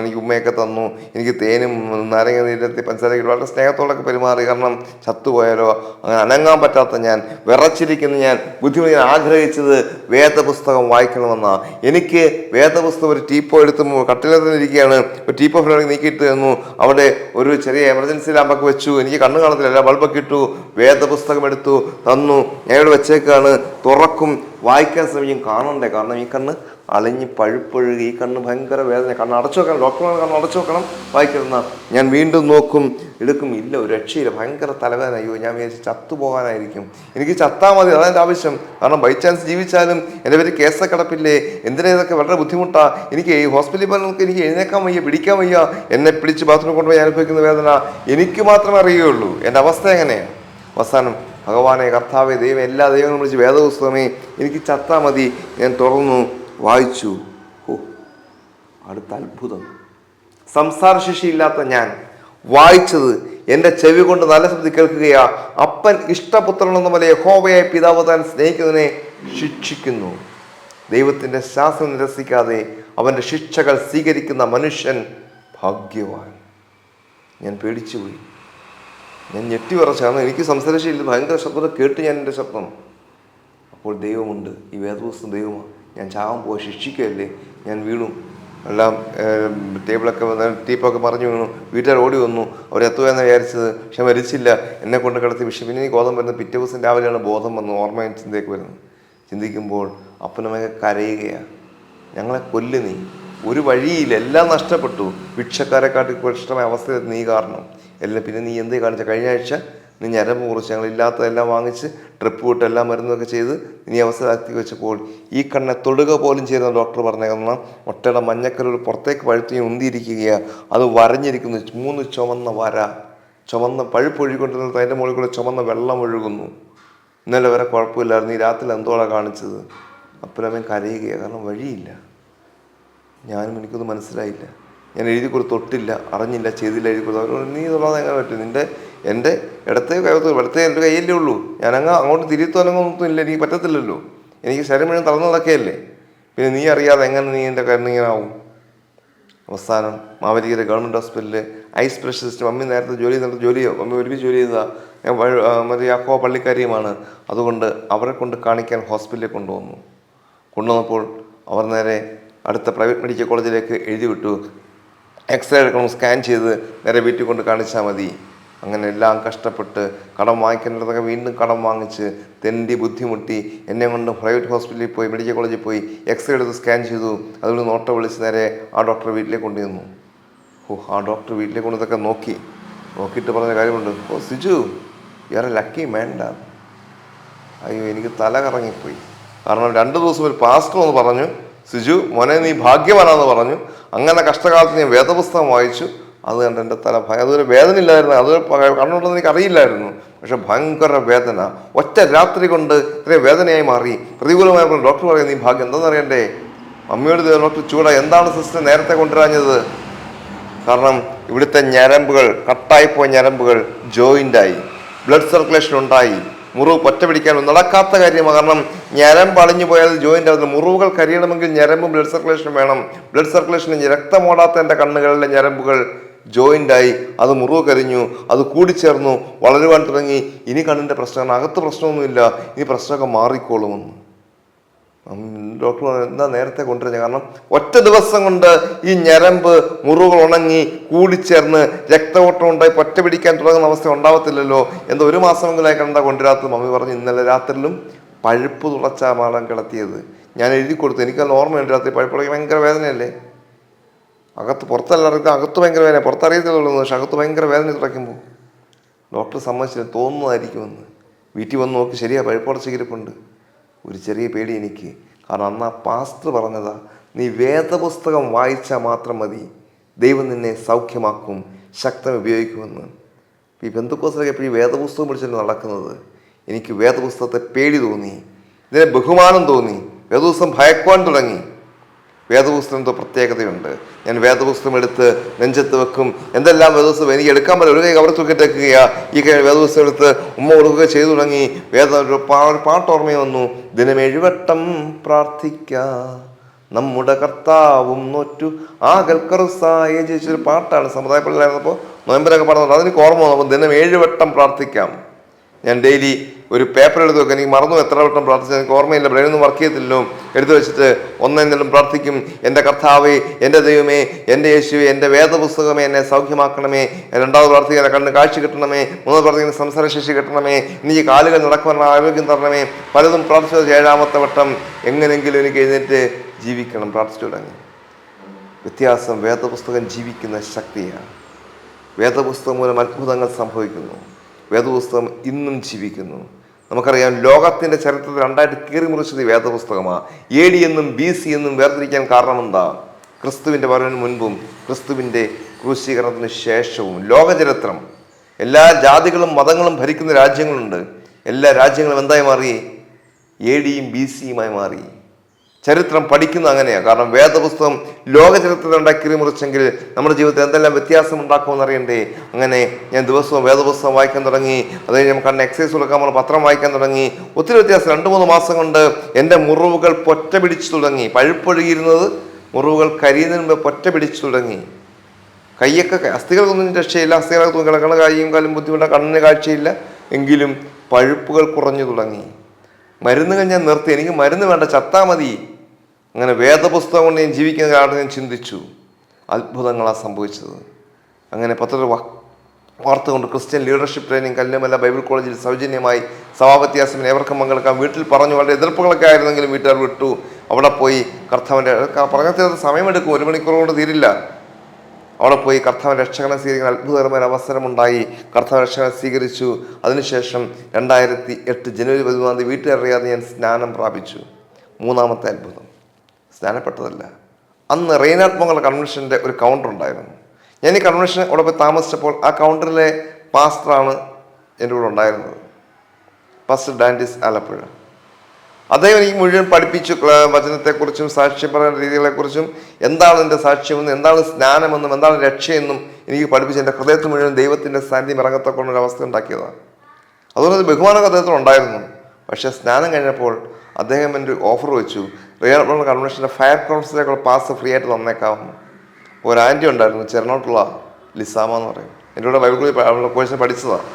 എനിക്ക് ഉമ്മയൊക്കെ തന്നു. എനിക്ക് തേനും നാരങ്ങ നീരത്തി പഞ്ചസാരയൊക്കെ വളരെ സ്നേഹത്തോടൊക്കെ പെരുമാറി. കാരണം ചത്തുപോയാലോ അങ്ങനെ അനങ്ങാൻ പറ്റാത്ത ഞാൻ വിറച്ചിരിക്കുന്ന ഞാൻ ബുദ്ധിമുട്ടി ആഗ്രഹിച്ചത് വേദപുസ്തകം വായിക്കണമെന്നാണ് എനിക്ക് വേദപുസ്തകം ഒരു ടീപ്പോ എടുത്ത് കട്ടിലത്തിൽ ഇരിക്കുകയാണ്. ഒരു ടീപ്പോ ഫ്ലോറിൽ നീക്കിയിട്ട് തന്നു. അവിടെ ഒരു ചെറിയ എമർജൻസി ലാമ്പൊക്കെ വെച്ചു. എനിക്ക് കണ്ണു കാണത്തില്ല ബൾബൊക്കെ ഇട്ടു. വേദപുസ്തകം എടുത്തു തന്നു. ഞാൻ ഇവിടെ വെച്ചേക്കാണ്. തുറക്കും. വായിക്കാൻ ശ്രമിക്കും. കാണണ്ടേ? കാരണം ഈ കണ്ണ് അളിഞ്ഞ് പഴുപ്പൊഴുകി ഈ കണ്ണ് ഭയങ്കര വേദന കണ്ണ് അടച്ചു വെക്കണം ഡോക്ടർമാർ കണ്ണ് അടച്ചു വെക്കണം വായിക്കുന്ന ഞാൻ വീണ്ടും നോക്കും എടുക്കും ഇല്ല ഒരു രക്ഷയില്ല. ഭയങ്കര തലവേദന. അയ്യോ ഞാൻ വിചാരിച്ച് ചത്തുപോകാനായിരിക്കും. എനിക്ക് ചത്താൽ മതി അതാണ് എന്റെ ആവശ്യം. കാരണം ബൈ ചാൻസ് ജീവിച്ചാലും എന്റെ പേര് കേസൊക്കെ കിടപ്പില്ലേ? എന്തിനാ ഇതൊക്കെ വളരെ ബുദ്ധിമുട്ടാണ് എനിക്ക് ഈ ഹോസ്പിറ്റലിൽ പോകാൻ നമുക്ക് എനിക്ക് എഴുന്നേക്കാൻ വയ്യ പിടിക്കാൻ വയ്യ. എന്നെ പിടിച്ച് ബാത്റൂമിൽ കൊണ്ടുപോയി അനുഭവിക്കുന്ന വേദന എനിക്ക് മാത്രമേ അറിയുകയുള്ളൂ. എന്റെ അവസ്ഥ എങ്ങനെയാണ് അവസാനം ഭഗവാനെ കർത്താവെ ദൈവം എല്ലാ ദൈവങ്ങളും വിളിച്ച് വേദപുസ്തകമേ എനിക്ക് ചത്താൽ മതി. ഞാൻ തുറന്നു. വായിച്ചു. ഹോ അടുത്ത അത്ഭുതം. സംസാരശേഷിയില്ലാത്ത ഞാൻ വായിച്ചത് എന്റെ ചെവി കൊണ്ട് നല്ല ശബ്ദം കേൾക്കുകയാ. അപ്പൻ ഇഷ്ടപുത്രൻ എന്ന പോലെ യഹോവയായ പിതാവ് താൻ സ്നേഹിക്കുന്നതിനെ ശിക്ഷിക്കുന്നു. ദൈവത്തിന്റെ ശാസ്ത്രം നിരസിക്കാതെ അവന്റെ ശിക്ഷകൾ സ്വീകരിക്കുന്ന മനുഷ്യൻ ഭാഗ്യവാൻ. ഞാൻ പേടിച്ചുപോയി. ഞാൻ ഞെട്ടി വിറച്ചാണ് എനിക്ക് സംസാരിച്ചില്ല ഭയങ്കര ശബ്ദം കേട്ട് ഞാൻ എന്റെ ശബ്ദം. അപ്പോൾ ദൈവമുണ്ട്. ഈ വേദപുസ്തകം ദൈവമാണ്. ഞാൻ ചാവാൻ പോയി ശിക്ഷിക്കുകയല്ലേ ഞാൻ വീണു. എല്ലാം ടേബിളൊക്കെ വന്ന് ടീപ്പൊക്കെ മറിഞ്ഞു വീണു. വീട്ടുകാർ ഓടി വന്നു. അവർ എത്തുകയെന്ന് വിചാരിച്ചത്. പക്ഷെ മരിച്ചില്ല. എന്നെ കൊണ്ട് കിടത്തി പക്ഷെ പിന്നെ ഈ ബോധം വരുന്നത് പിറ്റേ ദിവസം രാവിലെയാണ് ബോധം വന്നു ഓർമ്മ ചിന്തയൊക്കെ വരുന്നത്. ചിന്തിക്കുമ്പോൾ അപ്പനമ്മയൊക്കെ കരയുകയാണ് ഞങ്ങളെ കൊല്ലു നീ. ഒരു വഴിയില്ല. എല്ലാം നഷ്ടപ്പെട്ടു. ഭിക്ഷക്കാരെക്കാട്ടി കഷ്ടമായ അവസ്ഥ നീ കാരണം. എല്ലാം പിന്നെ നീ എന്തേ കാണിച്ച? കഴിഞ്ഞ ആഴ്ച നീ ഞരമ്പ് മുറിച്ച് ഇല്ലാത്തതെല്ലാം വാങ്ങിച്ച് ട്രിപ്പ് വിട്ട് എല്ലാം മരുന്നൊക്കെ ചെയ്ത് ഇനി അവസരമാക്കി വെച്ചപ്പോൾ ഈ കണ്ണെ തൊടുക പോലും ചെയ്യുന്ന ഡോക്ടർ പറഞ്ഞേക്കുന്ന മുട്ടയുടെ മഞ്ഞക്കരൂർ പുറത്തേക്ക് പഴുത്തി ഉന്തിയിരിക്കുകയാണ് അത് വരഞ്ഞിരിക്കുന്നു. മൂന്ന് ചുമന്ന വര. ചുമന്ന പഴുപ്പൊഴുകൊണ്ടിരുന്നത് അതിന്റെ മുകളിൽ കൂടെ ചുമന്ന വെള്ളം ഒഴുകുന്നു. ഇന്നലെ വരെ കുഴപ്പമില്ലായിരുന്നു. ഈ രാത്രി എന്തോടാ കാണിച്ചത്? അപ്പനമ്മ കരയുകയാണ് കാരണം വഴിയില്ല. ഞാനും എനിക്കൊന്നും മനസ്സിലായില്ല. ഞാൻ എഴുതി കൊടുത്ത് തൊട്ടില്ല. അറിഞ്ഞില്ല. ചെയ്തില്ല. എഴുതി കൊടുത്തു അവർ നീ തൊള്ളാതെ എങ്ങനെ പറ്റും? നിന്റെ എന്റെ ഇടത്തെ കൈവത്ത് ഇടത്തെ എന്റെ കയ്യല്ലേ ഉള്ളൂ. ഞാൻ അങ്ങ് അങ്ങോട്ട് തിരിയത്തോലങ്ങൊന്നും ഇല്ല എനിക്ക് പറ്റത്തില്ലല്ലോ. എനിക്ക് ശരം മുഴുവൻ തളർന്നു നടക്കുകയല്ലേ. പിന്നെ നീ അറിയാതെ എങ്ങനെ നീ എന്റെ കരണിങ്ങനാവും അവസാനം മാവലിക്കര ഗവൺമെന്റ് ഹോസ്പിറ്റലിൽ ഐ സ്പെഷ്യലിസ്റ്റ് മമ്മി നേരത്തെ ജോലി ചെയ്ത ജോലിയോ? മമ്മി ഒരുമിച്ച് ജോലി ചെയ്താൽ ഞാൻ മറ്റേ അക്കോ പള്ളിക്കാരിയുമാണ്. അതുകൊണ്ട് അവരെ കൊണ്ട് കാണിക്കാൻ ഹോസ്പിറ്റലിൽ കൊണ്ടുവന്നു. കൊണ്ടുവന്നപ്പോൾ അവർ നേരെ അടുത്ത പ്രൈവറ്റ് മെഡിക്കൽ കോളേജിലേക്ക് എഴുതി വിട്ടു. എക്സ്റേ എടുക്കണം സ്കാൻ ചെയ്ത് നേരെ വീട്ടിൽ കൊണ്ട് കാണിച്ചാൽ മതി. അങ്ങനെ എല്ലാം കഷ്ടപ്പെട്ട് കടം വാങ്ങിക്കേണ്ടതൊക്കെ വീണ്ടും കടം വാങ്ങിച്ച് തെണ്ടി ബുദ്ധിമുട്ടി എന്നെ കൊണ്ട് പ്രൈവറ്റ് ഹോസ്പിറ്റലിൽ പോയി മെഡിക്കൽ കോളേജിൽ പോയി എക്സ്റേ എടുത്ത് സ്കാൻ ചെയ്തു. അതുകൊണ്ട് നോട്ടം വിളിച്ച് നേരെ ആ ഡോക്ടർ വീട്ടിലേക്ക് കൊണ്ടുവന്നു ഓ ആ ഡോക്ടർ വീട്ടിലേക്ക് കൊണ്ടതൊക്കെ നോക്കി. നോക്കിയിട്ട് പറഞ്ഞ കാര്യമുണ്ട്. ഓ സിജു വേറെ ലക്കി വേണ്ട അയ്യോ എനിക്ക് തല കറങ്ങിപ്പോയി. കാരണം രണ്ട് ദിവസം ഒരു പാസ്റ്റർ എന്ന് പറഞ്ഞു സിജു മോനെ നീ ഭാഗ്യവാനാന്ന് പറഞ്ഞു. അങ്ങനെ കഷ്ടകാലത്ത് ഞാൻ വേദപുസ്തകം വായിച്ചു. അത് കണ്ട് എന്റെ തല ഭയം അതൊരു വേദന ഇല്ലായിരുന്നു അത് കണ്ണുണ്ടെന്ന് എനിക്ക് അറിയില്ലായിരുന്നു പക്ഷെ ഭയങ്കര വേദന. ഒറ്റ രാത്രി കൊണ്ട് ഇത്രയും വേദനയായി മാറി. പ്രതികൂലമായപ്പോൾ ഡോക്ടർ പറയുന്നത് നീ ഭാഗ്യം എന്താണെന്ന് അറിയണ്ടേ? അമ്മയോട് ഡോക്ടർ ചൂട എന്താണ് സിസ്റ്റർ നേരത്തെ കൊണ്ടുവരാഞ്ഞത്? കാരണം ഇവിടുത്തെ ഞരമ്പുകൾ കട്ടായിപ്പോയ ഞരമ്പുകൾ ജോയിന്റായി ബ്ലഡ് സർക്കുലേഷൻ ഉണ്ടായി. മുറിവ് ഒറ്റ പിടിക്കാൻ നടക്കാത്ത കാര്യമാണ്. കാരണം ഞരമ്പ് അളിഞ്ഞു പോയാൽ ജോയിന്റ് ആകുന്നത് മുറിവുകൾ കരിയണമെങ്കിൽ ഞരമ്പും ബ്ലഡ് സർക്കുലേഷൻ വേണം. ബ്ലഡ് സർക്കുലേഷൻ രക്തമോടാത്ത എന്റെ കണ്ണുകളിലെ ഞരമ്പുകൾ ജോയിന്റായി അത് മുറിവ് കരിഞ്ഞു. അത് കൂടിച്ചേർന്നു. വളരുവാൻ തുടങ്ങി. ഇനി കണ്ണിന്റെ പ്രശ്നമാണ് അകത്ത് പ്രശ്നമൊന്നുമില്ല. ഇനി പ്രശ്നമൊക്കെ മാറിക്കോളുമെന്ന് ഡോക്ടർ എന്താ നേരത്തെ കൊണ്ടുവരുന്നത് കാരണം ഒറ്റ ദിവസം കൊണ്ട് ഈ ഞരമ്പ് മുറിവുകൾ ഉണങ്ങി കൂടിച്ചേർന്ന് രക്തഓട്ടം ഉണ്ടായി പൊറ്റ പിടിക്കാൻ തുടങ്ങുന്ന അവസ്ഥ ഉണ്ടാവത്തില്ലല്ലോ. എന്താ ഒരു മാസമെങ്കിലായി കണ്ട കൊണ്ടുവരാത്തത് മമ്മി പറഞ്ഞു ഇന്നലെ രാത്രിയിലും പഴുപ്പ് തുളച്ച മാളം കിടത്തിയത്. ഞാൻ എഴുതി കൊടുത്തു എനിക്കത് ഓർമ്മയുണ്ട്. രാത്രി പഴുപ്പ് തുടങ്ങി ഭയങ്കര വേദനയല്ലേ? അകത്ത് പുറത്തല്ല അറിയാം അകത്ത് ഭയങ്കര വേദന പുറത്തറിയത്തില്ലല്ലോ പക്ഷെ അകത്ത് ഭയങ്കര വേദന തുടയ്ക്കുമ്പോൾ. ഡോക്ടർ സമ്മതിച്ചില്ല തോന്നുന്നതായിരിക്കുമെന്ന്. വീട്ടിൽ വന്ന് നോക്കി ശരിയാ പഴുപ്പുടച്ച് ഇരിപ്പുണ്ട് ഒരു ചെറിയ പേടി എനിക്ക്. കാരണം അന്ന് ആ പാസ്റ്റർ പറഞ്ഞതാ നീ വേദപുസ്തകം വായിച്ചാൽ മാത്രം മതി. ദൈവം നിന്നെ സൗഖ്യമാക്കും ശക്തം ഉപയോഗിക്കുമെന്ന്. ഈ ബന്ധുക്കോസിലൊക്കെ എപ്പോഴും വേദപുസ്തകം പിടിച്ചിട്ട് നടക്കുന്നത്? എനിക്ക് വേദപുസ്തകത്തെ പേടി തോന്നി. ഇതിനെ ബഹുമാനം തോന്നി. വേദപുസ്തകം ഭയക്കുവാൻ തുടങ്ങി. വേദപുസ്തകം എന്തോ പ്രത്യേകതയുണ്ട്. ഞാൻ വേദപുസ്തകം എടുത്ത് നെഞ്ചത്ത് വെക്കും. എന്തെല്ലാം വേദപുസ്തകം എനിക്ക് എടുക്കാൻ പറ്റില്ല. ഒരു കൈ കവർ തൂക്കിട്ടേക്കുക ഈ കൈ വേദപുസ്തകം എടുത്ത് ഉമ്മ കൊടുക്കുക ചെയ്തു തുടങ്ങി. വേദ ഒരു പാ ഒരു പാട്ട് ഓർമ്മ വന്നു. ദിനം എഴുവട്ടം പ്രാർത്ഥിക്ക. നമ്മുടെ കർത്താവും നോറ്റു. ആ ഗൽക്കറുസായ ജയിച്ചൊരു പാട്ടാണ് സമുദായ പള്ളിയിലായിരുന്നപ്പോൾ നോയമ്പരൊക്കെ പാടുന്നുണ്ട് അതിന് ഓർമ്മ വന്നു. ദിനം ഏഴുവട്ടം പ്രാർത്ഥിക്കാം. ഞാൻ ഡെയിലി ഒരു പേപ്പർ എടുത്ത് വെക്കാൻ എനിക്ക് മറന്നു എത്ര വട്ടം പ്രാർത്ഥിച്ചു. എനിക്ക് ഓർമ്മയില്ല. ബ്രെയിനൊന്നും വർക്ക് ചെയ്യത്തില്ലല്ലോ എടുത്തു വെച്ചിട്ട് ഒന്നെങ്കിലും പ്രാർത്ഥിക്കും. എന്റെ കർത്താവേ എന്റെ ദൈവമേ എന്റെ യേശുവേ എന്റെ വേദപുസ്തകമേ എന്നെ സൗഖ്യമാക്കണമേ. രണ്ടാമത് പ്രാർത്ഥിക്കുന്ന കണ്ണ് കാഴ്ച കിട്ടണമേ. മൂന്നാമത് പ്രാർത്ഥിക്കുന്ന സംസാരശേഷി കിട്ടണമേ. എനിക്ക് കാലുകൾ നടക്കുവാനുള്ള ആരോഗ്യം തരണമേ. പലതും പ്രാർത്ഥിച്ചത് ഏഴാമത്തെ വട്ടം. എങ്ങനെങ്കിലും എനിക്ക് എഴുന്നേറ്റ് ജീവിക്കണം. പ്രാർത്ഥിച്ചു തുടങ്ങി. വ്യത്യാസം. വേദപുസ്തകം ജീവിക്കുന്ന ശക്തിയാണ്. വേദപുസ്തകം മൂലം അത്ഭുതങ്ങൾ സംഭവിക്കുന്നു. വേദപുസ്തകം ഇന്നും ജീവിക്കുന്നു. നമുക്കറിയാം ലോകത്തിന്റെ ചരിത്രത്തിൽ രണ്ടായിട്ട് കീറി മുറിച്ചത് ഈ വേദപുസ്തകമാണ് എ ഡി എന്നും ബി സി എന്നും വേർതിരിക്കാൻ കാരണമെന്താ? ക്രിസ്തുവിന്റെ വരവിന് മുൻപും ക്രിസ്തുവിന്റെ ക്രൂശീകരണത്തിന് ശേഷവും. ലോകചരിത്രം. എല്ലാ ജാതികളും മതങ്ങളും ഭരിക്കുന്ന രാജ്യങ്ങളുണ്ട്. എല്ലാ രാജ്യങ്ങളും എന്തായി മാറി? എ ഡിയും ബി സിയുമായി മാറി. ചരിത്രം പഠിക്കുന്നത് അങ്ങനെയാണ് കാരണം വേദപുസ്തകം ലോക ചരിത്രത്തിൽ ഉണ്ടാക്കി മുറിച്ചെങ്കിൽ നമ്മുടെ ജീവിതത്തിൽ എന്തെല്ലാം വ്യത്യാസം ഉണ്ടാക്കുമെന്ന് അറിയണ്ടേ അങ്ങനെ ഞാൻ ദിവസവും വേദപുസ്തകം വായിക്കാൻ തുടങ്ങി അത് കഴിഞ്ഞ് നമുക്ക് കണ്ണ് എക്സസൈസ് കൊടുക്കാൻ പത്രം വായിക്കാൻ തുടങ്ങി. ഒത്തിരി വ്യത്യാസം. രണ്ട് മൂന്ന് മാസം കൊണ്ട് എന്റെ മുറിവുകൾ പൊറ്റ പിടിച്ചു തുടങ്ങി. പഴുപ്പൊഴുകിയിരുന്നത് മുറിവുകൾ കരിയുന്നതിന് മുമ്പ് പൊറ്റ പിടിച്ചു തുടങ്ങി. കൈയൊക്കെ അസ്ഥികൾക്കൊന്നും രക്ഷയില്ല. അസ്ഥികളൊക്കെ തൂങ്ങി കിടക്കണം കൈയും കാലും ബുദ്ധിമുട്ടാണ് കണ്ണിന് കാഴ്ചയില്ല. എങ്കിലും പഴുപ്പുകൾ കുറഞ്ഞു തുടങ്ങി. മരുന്നുകൾ ഞാൻ നിർത്തി. എനിക്ക് മരുന്ന് വേണ്ട ചത്താ മതി. അങ്ങനെ വേദപുസ്തകം കൊണ്ട് ഞാൻ ജീവിക്കുന്ന കാലത്ത് ഞാൻ ചിന്തിച്ചു. അത്ഭുതങ്ങളാണ് സംഭവിച്ചത്. അങ്ങനെ പത്ര വാർത്ത കൊണ്ട് Christian leadership training Kallumala Bible കോളേജിൽ സൗജന്യമായി സഭാവ്യത്യാസം ഏവർക്കും പങ്കെടുക്കാം വീട്ടിൽ പറഞ്ഞു വളരെ എതിർപ്പുകളൊക്കെ ആയിരുന്നെങ്കിലും വീട്ടുകാർ വിട്ടു. അവിടെ പോയി കർത്താവിന്റെ പറഞ്ഞ സമയമെടുക്കും. ഒരു മണിക്കൂർ കൊണ്ട് തീരില്ല. അവിടെ പോയി കർത്താവ് രക്ഷകനെ സ്വീകരിക്കുന്ന അത്ഭുതകരമായ അവസരം അവസരമുണ്ടായി. കർത്താവ് രക്ഷകനെ സ്വീകരിച്ചു. അതിനുശേഷം രണ്ടായിരത്തി എട്ട് ജനുവരി പതിമൂന്നാം തീയതി വീട്ടിലറിയാതെ ഞാൻ സ്നാനം പ്രാപിച്ചു. മൂന്നാമത്തെ അത്ഭുതം. സ്നാനപ്പെട്ടതല്ല. അന്ന് റെയിനാട്ട് മംഗൾ കൺവെൻഷന്റെ ഒരു കൗണ്ടർ ഉണ്ടായിരുന്നു. ഞാൻ ഈ കൺവെൻഷൻ അവിടെ പോയി താമസിച്ചപ്പോൾ ആ കൗണ്ടറിലെ പാസ്റ്ററാണ് എന്റെ കൂടെ ഉണ്ടായിരുന്നത്. പാസ്റ്റർ ഡാൻഡിസ് ആലപ്പുഴ. അദ്ദേഹം എനിക്ക് മുഴുവൻ പഠിപ്പിച്ചു വചനത്തെക്കുറിച്ചും സാക്ഷ്യം പറയുന്ന രീതികളെക്കുറിച്ചും എന്താണ് എന്റെ സാക്ഷ്യമെന്നും എന്താണ് സ്നാനമെന്നും എന്താണ് രക്ഷയെന്നും എനിക്ക് പഠിപ്പിച്ച്. എന്റെ ഹൃദയത്തിൽ മുഴുവൻ ദൈവത്തിന്റെ സാന്നിധ്യം ഇറങ്ങത്തക്കൊണ്ടൊരു അവസ്ഥ ഉണ്ടാക്കിയതാണ്. അതുകൊണ്ട് ഒരു ബഹുമാനമൊക്കെ അദ്ദേഹത്തിന് ഉണ്ടായിരുന്നു. പക്ഷേ സ്നാനം കഴിഞ്ഞപ്പോൾ അദ്ദേഹം എന്റെ ഓഫർ വെച്ചു. റിയൽ കൺവെൻഷന്റെ ഫയർ കൗൺസിലേക്കുള്ള പാസ് ഫ്രീ ആയിട്ട് തന്നേക്കാമെന്ന് ഒരു ആന്റി ഉണ്ടായിരുന്നു ചെറുനോട്ടുള്ള ലിസാമ എന്ന് പറയും. എന്റെ കൂടെ ബൈബിൾ കോഴ്സിനെ പഠിച്ചതാണ്.